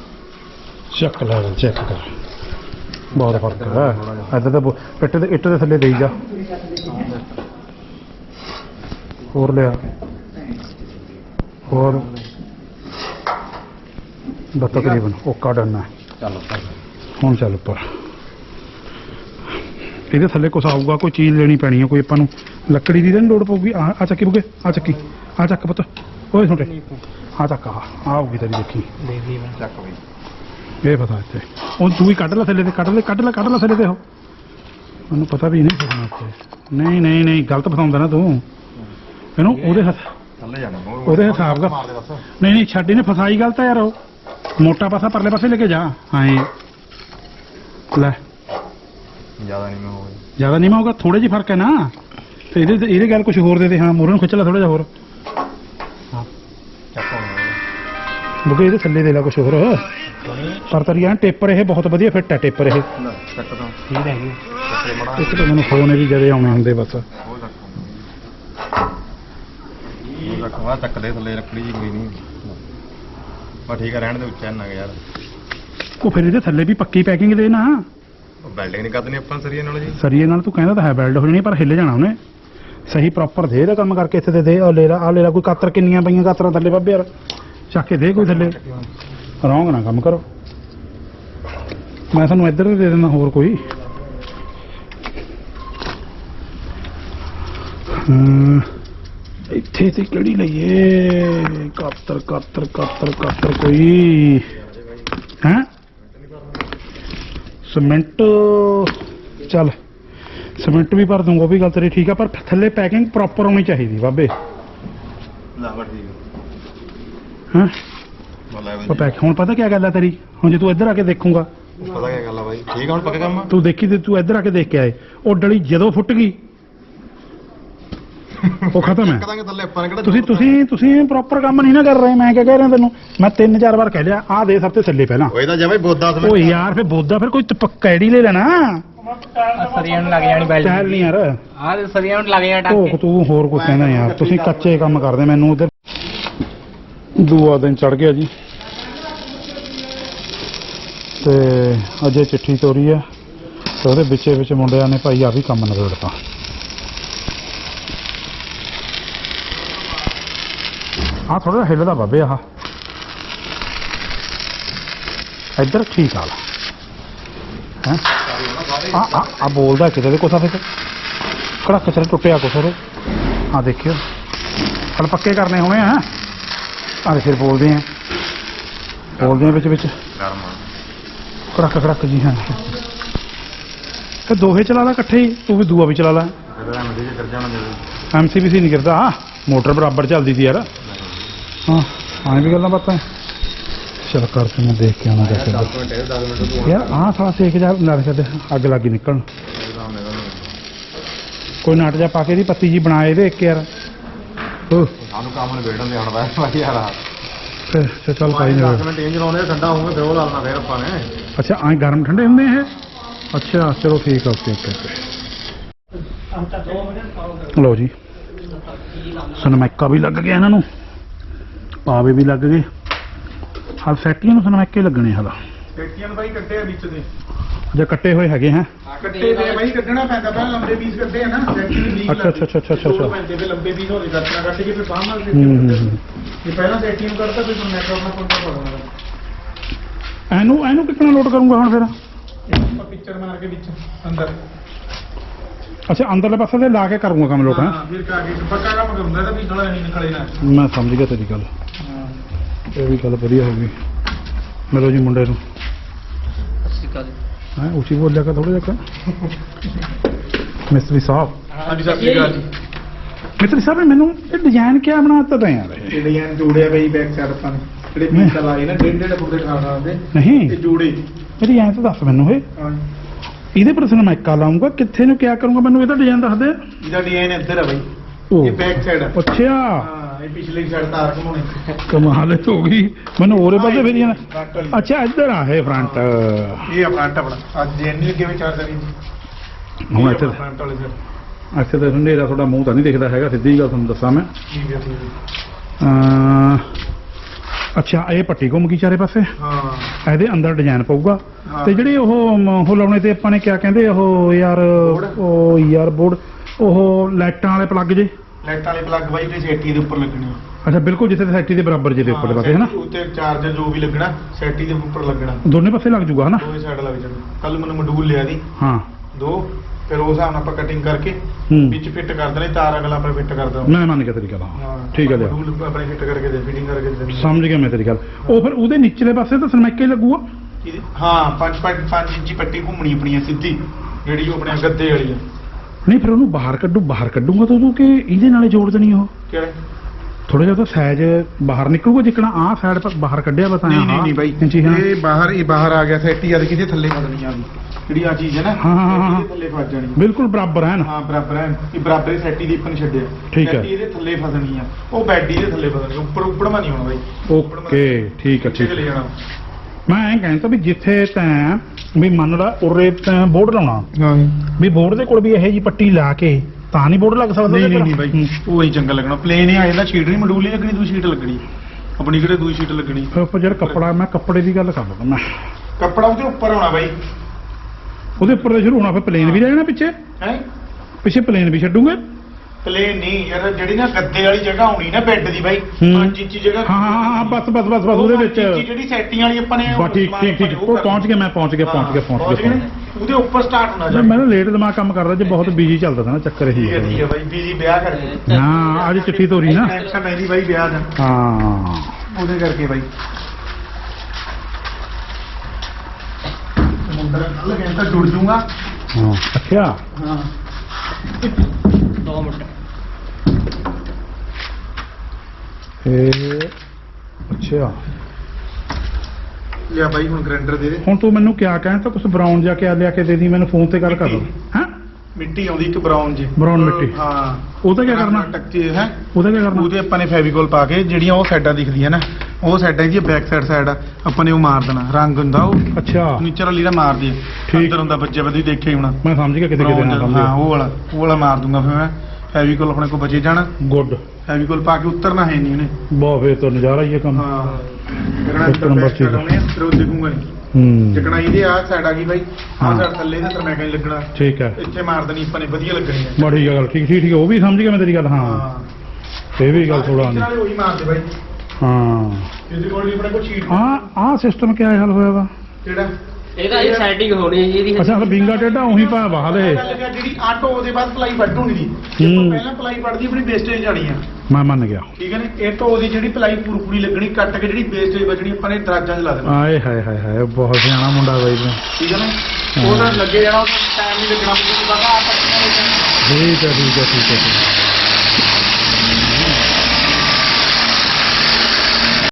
ਚੱਕ ਲੈ ਚੈੱਕ ਕਰ ਬਹੁਤ ਫ਼ਰਕ ਹੈ। ਇੱਧਰ ਤਾਂ ਬਹੁ- ਇੱਟ ਦੇ ਇੱਟ ਦੇ ਥੱਲੇ ਦੇਈ ਜਾ। ਹੋਰ ਲਿਆ। ਹੋਰ। ਬਸ ਤਕਰੀਬਨ ਓਕਾ ਡਨ ਹੈ ਚੱਲ ਉੱਪਰ ਹੁਣ ਚੱਲ ਉੱਪਰ ਇਹਦੇ ਥੱਲੇ ਕੁਛ ਆਊਗਾ ਕੋਈ ਚੀਜ਼ ਲੈਣੀ ਪੈਣੀ ਹੈ ਕੋਈ ਆਪਾਂ ਨੂੰ ਲੱਕੜੀ ਦੀ ਤਾਂ ਨੀ ਲੋੜ ਪਊਗੀ। ਆ ਆ ਚੱਕੀ ਬੁਗੇ ਆ ਚੱਕੀ ਆ ਚੱਕ ਪੁੱਤ। ਓਏ ਛੋਟੇ ਆ ਚੱਕ ਆ ਆਊਗੀ ਤੇਰੀ ਦੇਖੀ। ਚੱਕ ਬਈ। ਇਹ ਪਤਾ ਇੱਥੇ। ਉਹ ਤੂੰ ਵੀ ਕੱਢ ਲੈ ਥੱਲੇ ਤੇ ਕੱਢ ਲੈ ਕੱਢ ਲੈ ਕੱਢ ਲੈ ਥੱਲੇ ਤੇ ਉਹ। ਮੈਨੂੰ ਪਤਾ ਵੀ ਨਹੀਂ ਸਿੱਖਣਾ ਉੱਥੇ ਨਹੀਂ ਨਹੀਂ ਨਹੀਂ ਗਲਤ ਫਸਾਉਂਦਾ ਨਾ ਤੂੰ। ਇਹਨੂੰ ਉਹਦੇ ਹੱਥ ਥੱਲੇ ਜਾਣਾ। ਉਹਦੇ ਹਿਸਾਬ ਦਾ ਮਾਰ ਦੇ ਬਸ। ਨਹੀਂ ਨਹੀਂ ਛੱਡ ਇਹਨੇ ਫਸਾਈ ਗਲਤ ਆ ਯਾਰ ਉਹ। ਮੋਟਾ ਪਾਸਾ ਪਰਲੇ ਪਾਸੇ ਲੈ ਕੇ ਜਾ। ਹਾਂ ਇਹ। ਲੈ। ਜ਼ਿਆਦਾ ਨਹੀਂ ਮੈਂ ਹੋਈ ਜ਼ਿਆਦਾ ਨਹੀਂ ਹੋਊਗਾ ਥੋੜੇ ਜਿਹੀ ਫ਼ਰਕ ਹੈ ਨਾ। ਤੇ ਇਹਦੇ ਇਹਦੇ ਗੱਲ ਕੁਝ ਹੋਰ ਦੇ ਦੇ। ਹਾਂ ਮੋਰੇ ਨੂੰ ਖਿੱਚ ਲੈ ਥੋੜਾ ਜਿਹਾ ਹੋਰ। ਬੁਗੇ ਇਹਦੇ ਥੱਲੇ ਦੇ ਲੈ ਕੁਝ ਹੋਰ। ਪਰ ਤਰੀ ਐਂ ਟੇਪਰ ਇਹ ਬਹੁਤ ਵਧੀਆ ਫਿੱਟ ਹੈ ਟੇਪਰ ਇਹ। ਲੈ ਚੱਕ ਤਾਂ। ਠੀਕ ਹੈ ਜੀ। ਇੱਕ ਤਾਂ ਮੈਨੂੰ ਫੋਨ ਵੀ ਜਦੇ ਆਉਣੇ ਹੁੰਦੇ ਬਸ। ਉਹ ਚੱਕ। ਉਹ ਰੱਖ ਵਾ ਚੱਕ ਦੇ ਥੱਲੇ ਰੱਖੜੀ ਜੀ ਕੋਈ ਨਹੀਂ। ਬਾ ਠੀਕ ਹੈ ਰਹਿਣ ਦੇ ਉੱਚਾ ਨਾ ਯਾਰ। ਉਹ ਫਿਰ ਇਹਦੇ ਥੱਲੇ ਵੀ ਪੱਕੀ ਪੈਕਿੰਗ ਦੇ ਨਾ। ਉਹ ਬਿਲਡਿੰਗ ਨਹੀਂ ਕਰਦਣੀ ਆਪਾਂ ਸਰੀਏ ਨਾਲ ਜੀ। ਸਰੀਏ ਨਾਲ ਤੂੰ ਕਹਿੰਦਾ ਤਾਂ ਹੈ ਬੈਲਟ ਹੋ ਜਾਣੀ ਪਰ ਹਿੱਲ ਜਾਣਾ ਉਹਨੇ। ਸਹੀ ਪ੍ਰੋਪਰ ਦੇ ਇਹਦਾ ਕੰਮ ਕਰਕੇ ਇੱਥੇ ਤੇ ਦੇ। ਉਹ ਲੈ ਲਾ ਆ ਲੈ ਲਾ ਕੋਈ ਕਾਤਰ ਕਿੰਨੀਆਂ ਪਈਆਂ ਕਾਤਰਾਂ ਥੱਲੇ ਬੱਬੇ ਯਾਰ। ਚੱਕ ਕੇ ਦੇ ਕੋਈ ਥੱਲੇ। ਰੌਂਗ ਨਾ ਕੰਮ ਕਰੋ। ਮੈਂ ਤੁਹਾਨੂੰ ਇੱਧਰ ਦੇ ਦਿੰਦਾ ਹੋਰ ਕੋਈ। ਹਮ, ਇੱਥੇ ਤੇ ਕਿਹੜੀ ਲਈਏ ਕਾਤਰ ਕਾਤਰ ਕਾਤਰ ਕਾਤਰ ਕੋਈ ਹੈ ਸੀਮੈਂਟ ਚੱਲ ਸੀਮੈਂਟ ਵੀ ਭਰ ਦੂੰਗਾ ਉਹ ਵੀ ਗੱਲ ਤੇਰੀ ਠੀਕ ਆ ਪਰ ਥੱਲੇ ਪੈਕਿੰਗ ਪ੍ਰੋਪਰ ਹੋਣੀ ਚਾਹੀਦੀ ਬਾਬੇ ਲਾ ਬੜ ਠੀਕ ਹਾਂ ਬੋਲਾ ਉਹ ਪੈਕ ਹੁਣ ਪਤਾ ਕੀ ਗੱਲ ਆ ਤੇਰੀ ਹੁਣ ਜੇ ਤੂੰ ਇੱਧਰ ਆ ਕੇ ਦੇਖੂਗਾ ਪਤਾ ਕੀ ਗੱਲ ਆ ਬਾਈ ਠੀਕ ਆ ਹੁਣ ਪੱਕਾ ਕੰਮ ਤੂੰ ਦੇਖੀ ਤੇ ਤੂੰ ਇੱਧਰ ਆ ਕੇ ਦੇਖ ਕੇ ਆਏ ਉਹ ਡਲੀ ਜਦੋਂ ਫੁੱਟ ਗਈ ਉਹ ਖਤਮ ਹੈ। ਕਦਾਂਗੇ ਥੱਲੇ ਆਪਾਂ ਨੇ ਕਿਹੜਾ ਤੁਸੀਂ ਤੁਸੀਂ ਤੁਸੀਂ ਪ੍ਰੋਪਰ ਕੰਮ ਨਹੀਂ ਨਾ ਕਰ ਰਹੇ ਮੈਂ ਕਿਆ ਕਹਿ ਰਿਹਾ ਤੈਨੂੰ? ਮੈਂ ਤਿੰਨ ਚਾਰ ਵਾਰ ਕਹਿ ਲਿਆ ਆਹ ਦੇ ਸਭ ਤੋਂ ਥੱਲੇ ਪਹਿਲਾਂ। ਉਹ ਇਹਦਾ ਜਿਵੇਂ ਬੋਦਾ ਸਮੇਂ। ਓ ਯਾਰ ਫੇ ਬੋਦਾ ਫਿਰ ਕੋਈ ਪੱਕਾ ਐਡੀ ਲੈ ਲੈਣਾ। ਸਰੀਆਂ ਨੂੰ ਲੱਗ ਜਾਣੀ ਬੈਲ ਚੱਲ ਨਹੀਂ ਯਾਰ। ਆਹ ਸਰੀਆਂ ਨੂੰ ਲੱਗ ਜਾਣਾ ਉਹ ਤੂੰ ਹੋਰ ਕੁਝ ਕਹਿੰਦਾ ਯਾਰ ਤੁਸੀਂ ਕੱਚੇ ਕੰਮ ਕਰਦੇ ਮੈਨੂੰ ਉਧਰ ਦੂਆ ਦਿਨ ਚੜ ਗਿਆ ਜੀ। ਤੇ ਅਜੇ ਚਿੱਠੀ ਤੋਰੀ ਆ ਤੇ ਉਹਦੇ ਵਿੱਚੇ ਵਿੱਚ ਮੁੰਡਿਆਂ ਨੇ ਭਾਈ ਆ ਵੀ ਕੰਮ ਨਿਬੇੜਤਾ। ਆ ਥੋੜਾ ਜਿਹਾ ਹਿੱਲਦਾ ਬਾਬੇ ਆਹ। ਇੱਧਰ ਠੀਕ ਆ ਹੈ? ਆ ਆ ਬੋਲਦਾ ਕਿਤੇ ਦੇ ਕੋਸਾ ਫਿਰ ਕੜਾ ਕਚਰਾ ਟੁੱਟਿਆ ਕੁਛ ਉਹਦੇ ਆ ਦੇਖਿਓ। ਹਲ ਪੱਕੇ ਕਰਨੇ ਹੋਣੇ ਆ ਆ ਫਿਰ ਬੋਲਦੇ ਆ। ਬੋਲਦੇ ਆ ਵਿੱਚ ਵਿੱਚ। ਕੜਕ ਕੜਕ ਜੀ ਹਾਂ। ਤੇ ਦੋਹੇ ਚਲਾ ਲਾ ਇਕੱਠੇ ਹੀ ਤੂੰ ਵੀ ਦੂਆ ਵੀ ਚਲਾ ਲਾ। ਦੀ ਐਮਸੀਬੀਸੀ ਨਹੀਂ ਕਰਦਾ ਮੋਟਰ ਬਰਾਬਰ ਚੱਲਦੀ ਸੀ ਯਾਰ। ਹਾਂ ਆਏ ਵੀ ਗੱਲਾਂ ਬਾਤਾਂ। ਚਲ ਕਰ ਤੇ ਮੈਂ ਦੇਖ ਕੇ ਆਉਣਾ ਜਾ ਕੇ। 10 ਮਿੰਟ ਇਹ 10 ਮਿੰਟ ਤੂੰ ਯਾਰ ਆਹ ਸਾਲਾ ਸੇਕ ਜਾ ਲੜ ਛੱਡ ਅੱਗ ਲੱਗੀ ਨਿਕਲਣ। ਕੋਈ ਨਾਟ ਜਾ ਪਾ ਕੇ ਦੀ ਪੱਤੀ ਜੀ ਬਣਾਏ ਦੇ ਇੱਕ ਯਾਰ। ਸਾਨੂੰ ਕੰਮ ਨੂੰ ਵੇੜਨ ਦੇ ਹੁਣ ਬਾਈ ਯਾਰ। ਫਿਰ ਫਿਰ ਚੱਲ ਪਾਈ ਨਾ 10 ਮਿੰਟ ਇੰਜ ਲਾਉਂਦੇ ਠੰਡਾ ਹੋਊਗਾ ਫਿਰ ਉਹ ਲਾਉਣਾ ਫਿਰ ਆਪਾਂ ਨੇ। ਅੱਛਾ ਐਂ ਗਰਮ ਠੰਡੇ ਹੁੰਦੇ ਇਹ? ਅੱਛਾ ਚਲੋ ਠੀਕ ਆ ਓਕੇ ਓਕੇ ਓਕੇ। ਲਓ ਜੀ। ਸਨਮੈਕਾ ਵੀ ਲੱਗ ਗਿਆ ਇਹਨਾਂ ਨੂੰ। ਪਾਵੇ ਵੀ ਲੱਗ ਗਏ। ਹਾਲ ਫੈਕਟਰੀਆਂ ਨੂੰ ਸਨਮੈਕੇ ਲੱਗਣੇ ਹਾਲਾ। ਪੇਟੀਆਂ ਨੂੰ ਬਾਈ ਕੱਟੇ ਆ ਵਿੱਚ ਦੇ। ਜੇ ਕੱਟੇ ਹੋਏ ਹੈਗੇ ਹੈ। ਕੱਟੇ ਤੇ ਬਾਈ ਕੱਢਣਾ ਪੈਂਦਾ ਪਹਿਲਾਂ ਲੰਬੇ ਪੀਸ ਕੱਢੇ ਆ ਨਾ ਫੈਕਟਰੀ ਨੂੰ ਲੀਕ ਅੱਛਾ ਅੱਛਾ ਅੱਛਾ ਅੱਛਾ ਅੱਛਾ ਅੱਛਾ। ਪੈਂਦੇ ਫਿਰ ਲੰਬੇ ਪੀਸ ਹੋਦੇ ਦਰਸ਼ਨਾ ਕੱਟ ਕੇ ਫਿਰ ਬਾਹਰ ਨਾਲ ਹੂੰ ਹੂੰ ਹੂੰ। ਜੇ ਪਹਿਲਾਂ ਸੈਟਿੰਗ ਨੂੰ ਕਰਤਾ ਫਿਰ ਮੈਂ ਆਪਣਾ ਪੁੰਡਾ ਪਾਉਣਾ ਇਹਨੂੰ ਇਹਨੂੰ ਕਿੱਕਣਾ ਲੋਡ ਕਰੂੰਗਾ ਹੁਣ ਫਿਰ? ਆਪਾਂ ਪਿਕਚਰ ਮਾਰ ਕੇ ਵਿੱਚ ਅੰਦਰ। ਅੱਛਾ ਅੰਦਰਲੇ ਪਾਸੇ ਤੇ ਲਾ ਕੇ ਕਰੂੰਗਾ ਕੰਮ ਲੋਟ ਹੈ? ਹਾਂ ਫਿਰ ਕਾ ਕੇ ਪੱਕਾ ਕੰਮ ਕਰੂੰਗਾ ਤਾਂ ਵੀ ਥੋੜਾ ਨਹੀਂ ਨਿਕਲੇ ਨਾ। ਮੈਂ ਸਮਝ ਗਿਆ ਤੇਰੀ ਗੱਲ। ਇਹ ਵੀ ਗੱਲ ਵਧੀਆ ਹੋ ਗਈ। ਮਿਲੋ ਜੀ ਮੁੰਡੇ ਨੂੰ। ਸਿੱਕਾ ਹੈ ਉੱਚੀ ਬੋਲਿਆ ਕਰ ਥੋੜਾ ਜਿਹਾ ਮਿਸਤਰੀ ਸਾਹਿਬ। ਹਾਂਜੀ ਸਤਿ ਸ਼੍ਰੀ ਅਕਾਲ ਜੀ। ਮਿਸਤਰੀ ਸਾਹਿਬ ਨੇ ਮੈਨੂੰ ਇਹ ਡਿਜ਼ਾਈਨ ਕਿਆ ਬਣਾਤਾ ਤਾਂ ਯਾਰ? ਇਹ? ਇਹ ਡਿਜ਼ਾਈਨ ਜੋੜਿਆ ਬਈ ਬੈਕ ਸਾਈਡ ਆਪਾਂ ਨੇ। ਜਿਹੜੇ ਪੀਸ ਲਾਏ ਨਾ ਡੇਢ ਡੇਢ ਫੁੱਟ ਦੇ ਖਾਣਾ ਹੁੰਦੇ ਨਹੀਂ। ਇਹ ਜੋੜੇ। ਮੇਰੀ ਐਂ ਤਾਂ ਦੱਸ ਮੈਨੂੰ ਇਹ। ਹਾਂ ਇਹਦੇ ਪਰ ਸਨਮਾਈਕਾ ਲਾਉਂਗਾ ਕਿੱਥੇ ਨੂੰ ਕਿਆ ਕਰੂੰਗਾ ਮੈਨੂੰ ਇਹਦਾ ਡਿਜ਼ਾਈਨ ਦੱਸ ਦੇ। ਇਹਦਾ ਡਿਜ਼ਾਈਨ ਇੱਧਰ ਆ ਬਈ। ਇਹ ਬੈਕ ਸਾਈਡ ਆ। ਅੱਛਾ। ਹਾਂ। ਨਹੀਂ ਪਿਛਲੇ ਸਾਈਡ ਤਾਰ ਘਮਾਉਣੀ। ਕਮਾਲ ਹੋ ਗਈ ਮੈਨੂੰ ਹੋਰੇ ਪਾਸੇ। ਫਰੰਟ ਵਾਲੀ। ਅੱਛਾ ਇੱਧਰ ਆ ਹੈ ਫਰੰਟ ਇਹ ਆ ਫਰੰਟ ਆਪਣਾ। ਅੱਜ ਜੇ ਨਹੀਂ ਵਿੱਚ ਚਾਰਜਰ ਹੀ ਹੁਣ ਇੱਥੇ ਫਰੰਟ ਵਾਲੇ ਸਰ ਇੱਥੇ ਤਾਂ ਹਨੇਰਾ ਤੁਹਾਡਾ ਮੂੰਹ ਤਾਂ ਨਹੀਂ ਦਿਖਦਾ ਹੈਗਾ ਸਿੱਧੀ ਗੱਲ ਤੁਹਾਨੂੰ ਦੱਸਾਂ ਮੈਂ। ਠੀਕ ਹੈ ਠੀਕ ਹੈ। ਅਹ ਅੱਛਾ ਇਹ ਪੱਟੀ ਘੁੰਮ ਗਈ ਚਾਰੇ ਪਾਸੇ? ਹਾਂ। ਇਹਦੇ ਅੰਦਰ ਡਿਜ਼ਾਈਨ ਪਊਗਾ। ਤੇ ਜਿਹੜੇ ਉਹ ਉਹ ਲਾਉਣੇ ਤੇ ਆਪਾਂ ਨੇ ਕਿਆ ਕਹਿੰਦੇ ਉਹ ਯਾਰ ਉਹ ਯਾਰ ਬੋਰਡ ਉਹ ਲਾਈਟਾਂ ਵਾਲੇ ਪਲੱਗ ਜੇ? ਲਾਈਟ ਵਾਲੇ ਪਲੱਗ ਬਾਈ ਤੇ ਸੈਟੀ ਦੇ ਉੱਪਰ ਲੱਗਣੀ ਆ। ਅੱਛਾ ਬਿਲਕੁਲ ਜਿੱਥੇ ਸੈਟੀ ਦੇ ਬਰਾਬਰ ਜਿਹਦੇ ਉੱਪਰ ਦੇ ਪਾਸੇ ਹੈ ਨਾ? ਉੱਤੇ ਚਾਰਜਰ ਜੋ ਵੀ ਲੱਗਣਾ ਸੈਟੀ ਦੇ ਉੱਪਰ ਲੱਗਣਾ। ਦੋਨੇ ਪਾਸੇ ਲੱਗ ਜੂਗਾ ਹਨਾ ਦੋਵੇਂ ਸਾਈਡ ਲੱਗ ਜਾਣਾ ਕੱਲ ਮੈਨੂੰ ਮੋਡੂਲ ਲਿਆ ਦੀ। ਹਾਂ। ਦੋ ਫਿਰ ਉਸ ਹਿਸਾਬ ਨਾਲ ਆਪਾਂ ਕਟਿੰਗ ਕਰਕੇ ਹੂੰ। ਵਿੱਚ ਫਿੱਟ ਕਰ ਦੇਣੇ ਤਾਰ ਅਗਲਾ ਆਪਾਂ ਫਿੱਟ ਕਰ ਦਵਾਂ ਮੈਂ ਮੰਨ ਗਿਆ ਤੇਰੀ ਗੱਲ ਹਾਂ ਠੀਕ ਹੈ ਲਿਆ। ਮੋਡੂਲ ਆਪਣੇ ਫਿੱਟ ਕਰਕੇ ਦੇ ਫਿਟਿੰਗ ਕਰਕੇ ਦੇ ਦੇਣੀ। ਸਮਝ ਗਿਆ ਮੈਂ ਤੇਰੀ ਗੱਲ। ਉਹ ਫਿਰ ਉਹਦੇ ਨਿਚਲੇ ਪਾਸੇ ਤਾਂ ਸਰਮੈਕੇ ਲੱਗੂਗਾ? ਇਹਦੇ- ਹਾਂ 5.5 ਇੰਚੀ ਪੱਟੀ ਘੁੰਮਣੀ ਆਪਣੀ ਆ ਸਿੱਧੀ ਜਿਹੜੀ ਉਹ ਆਪਣੇ ਗੱਦੇ ਵਾਲੀ ਆ। ਨਹੀਂ ਫਿਰ ਉਹਨੂੰ ਬਾਹਰ ਕੱਢੂ ਬਾਹਰ ਕੱਢੂਗਾ ਤਾਂ ਉਹਨੂੰ ਕਿ ਇਹਦੇ ਨਾਲੇ ਜੋੜ ਦੇਣੀ ਉਹ? ਕਿਹੜੇ? ਥੋੜਾ ਜਿਹਾ ਤਾਂ ਸਾਈਜ਼ ਬਾਹਰ ਨਿਕਲੂਗਾ ਜਿੱਕਣਾ ਆਹ ਸਾਈਡ ਪਰ ਬਾਹਰ ਕੱਢਿਆ ਤਾਂ ਨਹੀਂ ਨਹੀਂ ਨਹੀਂ ਬਾਈ। ਇਹ ਬਾਹਰ ਇਹ ਬਾਹਰ ਆ ਗਿਆ ਸੈਟੀ ਆ ਕਿਤੇ ਥੱਲੇ ਫਸਣੀ ਆ ਜਿਹੜੀ ਆ ਚੀਜ਼ ਹੈ ਨਾ ਹਾਂ, ਹਾਂ, ਹਾਂ। ਇਹਦੇ ਥੱਲੇ ਫਸ ਜਾਣੀ ਬਿਲਕੁਲ ਬਰਾਬਰ ਹੈ ਨਾ। ਹਾਂ ਬਰਾਬਰ ਹੈ। ਇਹ ਬਰਾਬਰ ਹੀ ਸੈਟੀ ਦੀ ਉੱਪਰ ਛੱਡਿਆ। ਠੀਕ ਹੈ। ਇਹਦੇ ਥੱਲੇ ਫਸਣੀ ਆ। ਉਹ ਬੈਡੀ ਦੇ ਥੱਲੇ ਫਸਣੀ ਉੱਪਰ ਉੱਪਰਮਾ ਨਹੀਂ ਹੋਣਾ ਬਾਈ। ਓਕੇ ਠੀਕ ਹੈ ਠੀਕ ਮੈਂ ਐਂ ਕਹਿੰਦਾ ਵੀ ਜਿੱਥੇ ਤੈਂ ਵੀ ਮੰਨ ਲਾ ਉਰੇ ਤੈਂ ਬੋਰਡ ਲਾਉਣਾ। ਹਾਂ। ਵੀ ਬੋਰਡ ਦੇ ਕੋਲ ਵੀ ਇਹੋ ਜੀ ਪੱਟੀ ਲਾ ਕੇ ਤਾਂ ਨਹੀਂ ਬੋਰਡ ਲੱਗ ਸਕਦਾ ਨਹੀਂ ਨਹੀਂ? ਨਹੀਂ ਬਾਈ। ਉਹ ਹੀ ਚੰਗਾ ਲੱਗਣਾ। ਪਲੇਨ ਹੀ ਆ ਜਾਂਦਾ ਸ਼ੀਟ ਨਹੀਂ ਮਡੂਲ ਲੱਗਣੀ ਦੂਜੀ ਸ਼ੀਟ ਲੱਗਣੀ। ਆਪਣੀ ਕਿਹੜੇ ਦੂਜੀ ਸ਼ੀਟ ਲੱਗਣੀ? ਫਿਰ ਜਿਹੜਾ ਕੱਪੜਾ ਮੈਂ ਕੱਪੜੇ ਦੀ ਗੱਲ ਕਰਦਾ ਮੈਂ। ਕੱਪੜਾ ਉਹਦੇ ਉੱਪਰ ਹੋਣਾ ਬਾਈ। ਉਹਦੇ ਉੱਪਰ ਤੇ ਸ਼ੁਰੂ ਹੋਣਾ ਫਿਰ ਪਲੇਨ ਵੀ ਰਹਿ ਜਾਣਾ ਪਿੱਛੇ। ਹੈ? ਪਿੱਛੇ ਪਲੇਨ ਵੀ ਛੱਡੂਗੇ। ਪਲੇਨ ਨਹੀਂ ਯਾਰ ਜਿਹੜੀ ਨਾ ਗੱਦੇ ਵਾਲੀ ਜਗ੍ਹਾ ਹੋਣੀ ਨਾ ਬੈੱਡ ਦੀ ਬਾਈ ਹੂੰ। 5 ਇੰਚੀ ਜਗ੍ਹਾ। ਹਾਂ ਹਾਂ ਹਾਂ, ਹਾਂ ਬਸ ਬਸ ਬਸ ਬਸ ਉਹਦੇ ਵਿੱਚ ਜਿਹੜੀ ਸੈਟਿੰਗ ਵਾਲੀ ਆਪਾਂ ਨੇ ਬਸ ਠੀਕ ਠੀਕ ਠੀਕ ਉਹ ਪਹੁੰਚ ਗਿਆ ਮੈਂ ਪਹੁੰਚ ਗਿਆ ਪਹੁੰਚ ਗਿਆ ਪਹੁੰਚ ਗਿਆ ਉਹਦੇ ਉੱਪਰ ਸਟਾਰਟ ਹੋਣਾ ਮੈਂ ਮੈਨੂੰ ਲੇਟ ਦਿਮਾਗ ਕੰਮ ਕਰਦਾ ਜੇ ਬਹੁਤ ਬਿਜ਼ੀ ਚੱਲਦਾ ਸੀ ਨਾ ਚੱਕਰ ਇਹੀ ਠੀਕ ਹੈ। ਠੀਕ ਹੈ ਹੈ ਬਾਈ ਬੀਜੀ ਵਿਆਹ ਕਰਕੇ। ਹਾਂ ਅੱਜ ਚਿੱਠੀ ਤੋਰੀ ਨਾ। ਟੈਨਸ਼ਨ ਪੈਂਦੀ ਬਾਈ ਵਿਆਹ ਦਾ। ਹਾਂ। ਉਹਦੇ ਕਰਕੇ ਬਾਈ। ਮੁੰਡਾ ਕੱਲ ਗਿਆ ਤਾਂ ਜੁੜ ਜੂਗਾ। ਹਾਂ ਅੱਛਾ। ਹਾਂ। 2 ਮਿੰਟ ਇਹ ਅੱਛਾ ਲਿਆ ਬਾਈ ਹੁਣ ਗ੍ਰੈਂਡਰ ਦੇ ਦੇ। ਹੁਣ ਤੂੰ ਮੈਨੂੰ ਕਿਆ ਕਹਿਣ ਤਾਂ ਕੁਝ ਬਰਾਊਨ ਜਾ ਕੇ ਆ ਲਿਆ ਕੇ ਦੇ ਦੀ ਮੈਨੂੰ ਫੋਨ ਤੇ ਗੱਲ ਕਰ ਲਓ। ਹਾਂ? ਮਿੱਟੀ ਆਉਂਦੀ ਇੱਕ ਬਰਾਊਨ ਜੀ Brown ਮਿੱਟੀ। ਹਾਂ। ਉਹਦਾ ਕੀ ਕਰਨਾ? ਟੱਕੇ ਹੈ? ਉਹਦਾ ਕੀ ਕਰਨਾ? ਉਹਦੇ ਆਪਾਂ ਨੇ ਫੈਵੀਕੋਲ ਪਾ ਕੇ ਜਿਹੜੀਆਂ ਉਹ ਸਾਈਡਾਂ ਦਿਖਦੀਆਂ ਨਾ ਉਹ ਸਾਈਡਾਂ ਦੀ ਬੈਕ ਸਾਈਡ ਸਾਈਡ ਆਪਾਂ ਨੇ ਉਹ ਮਾਰ ਦੇਣਾ। ਰੰਗ ਹੁੰਦਾ ਉਹ। ਅੱਛਾ। ਨੀਚਰ ਵਾਲੀ ਦਾ ਮਾਰਦੀ ਹੈ ਠੀਕ। ਅੰਦਰ ਹੁੰਦਾ ਬੱਚੇ ਬਦੀ ਦੇਖਿਆ ਹੀ ਹੋਣਾ। ਮੈਂ ਸਮਝ ਗਿਆ ਕਿਤੇ ਕਿਤੇ Brown ਸਮਝ ਹਾਂ ਉਹ ਵਾਲਾ। ਉਹ ਵਾਲਾ ਮਾਰ ਦੂੰਗਾ ਫਿਰ ਮੈਂ। ਫੈਵੀਕੋਲ ਆਪਣੇ ਕੋਲ ਬਚੇ ਜਾਣਾ। ਗੁੱਡ ਫੈਵੀਕੋਲ ਪਾ ਕੇ ਉਤਰਨਾ ਹੈ ਨਹੀਂ ਉਹਨੇ। ਬਹੁਤ ਫੇਰ ਤਾਂ ਨਜ਼ਾਰਾ ਹੀ ਹੈ ਕੰਮ। ਹਾਂ। ਇੱਕ ਨੰਬਰ ਚੀਜ਼। ਫਿਰ ਉਹ ਦਿਖੂਗਾ। ਨਹੀਂ ਹੂੰ। ਇਹਦੇ ਆ ਸਾਈਡ ਆ ਗਈ ਬਾਈ। ਹਾਂ। ਆਹ ਸਾਈਡ ਥੱਲੇ ਇਹਦੇ ਸਰਮੈਕਾ ਨਹੀਂ ਲੱਗਣਾ। ਠੀਕ ਹੈ। ਇੱਥੇ ਮਾਰ ਦੇਣੀ ਆਪਾਂ ਨੇ ਵਧੀਆ ਲੱਗਣੀ ਹੈ। ਬੜੀ ਗੱਲ ਠੀਕ ਠੀਕ ਠੀਕ ਉਹ ਵੀ ਸਮਝ ਗਿਆ ਮੈਂ ਤੇਰੀ ਗੱਲ ਹਾਂ। ਇਹ ਵੀ ਗੱਲ ਥੋੜਾ ਨੀਚੇ ਵਾਲੇ ਉਹੀ ਮਾਰਦੇ ਬਾਈ। ਹਾਂ। ਇਹਦੇ ਕੋਲ ਵੀ ਆਪਣੇ ਕੋਲ ਸ਼ੀਟ ਆ ਆ ਸਿਸਟਮ ਕਿਆ ਹੱਲ ਹੋਇਆ ਵਾ? ਕਿਹੜਾ? ਇਹਦਾ ਇਹ ਸੈਟਿੰਗ ਹੋਣੀ ਹੈ ਜੀ ਇਹਦੀ ਅੱਛਾ ਫਿਰ ਬਿੰਗਾ ਟੇਡਾ ਉਹੀ ਪਾ ਬਾਹਰ ਦੇ ਗੱਲ ਕਿਆ ਜਿਹੜੀ ਆਟੋ ਉਹਦੇ ਬਾਅਦ ਪਲਾਈ ਵੱਢੂਗੀ ਦੀ ਜੇ ਹੂੰ। ਆਪਾਂ ਪਹਿਲਾਂ ਪਲਾਈ ਵੱਢਦੀ ਆਪਣੀ ਵੇਸਟੇਜ ਜਾਣੀ ਆ। ਮੈਂ ਮੰਨ ਗਿਆ। ਠੀਕ ਹੈ ਨਾ? ਇਹ ਤੋਂ ਉਹਦੀ ਜਿਹੜੀ ਪਲਾਈ ਪੂਰੀ ਲੱਗਣੀ ਕੱਟ ਕੇ ਜਿਹੜੀ ਵੇਸਟੇਜ ਬਚਣੀ ਆਪਾਂ ਨੇ ਦਰਾਜਾਂ 'ਚ ਲਾ ਦੇਣਾ। ਆਏ ਹਾਏ ਹਾਏ ਹਾਏ ਬਹੁਤ ਸਿਆਣਾ ਮੁੰਡਾ ਬਾਈ ਦਾ ਠੀਕ ਹੈ ਨਾ? ਉਹਦਾ ਲੱਗੇ ਜਾਣਾ ਟਾਈਮ ਨਹੀਂ ਲੱਗਣਾ ਪੂਰੀ ਬਾਗਾ ਆ ਪੱਟੀਆਂ ਵਿੱਚ ਠੀਕ ਹੈ ਠੀਕ ਹੈ ਠੀਕ ਹੈ ਠੀਕ ਹੈ।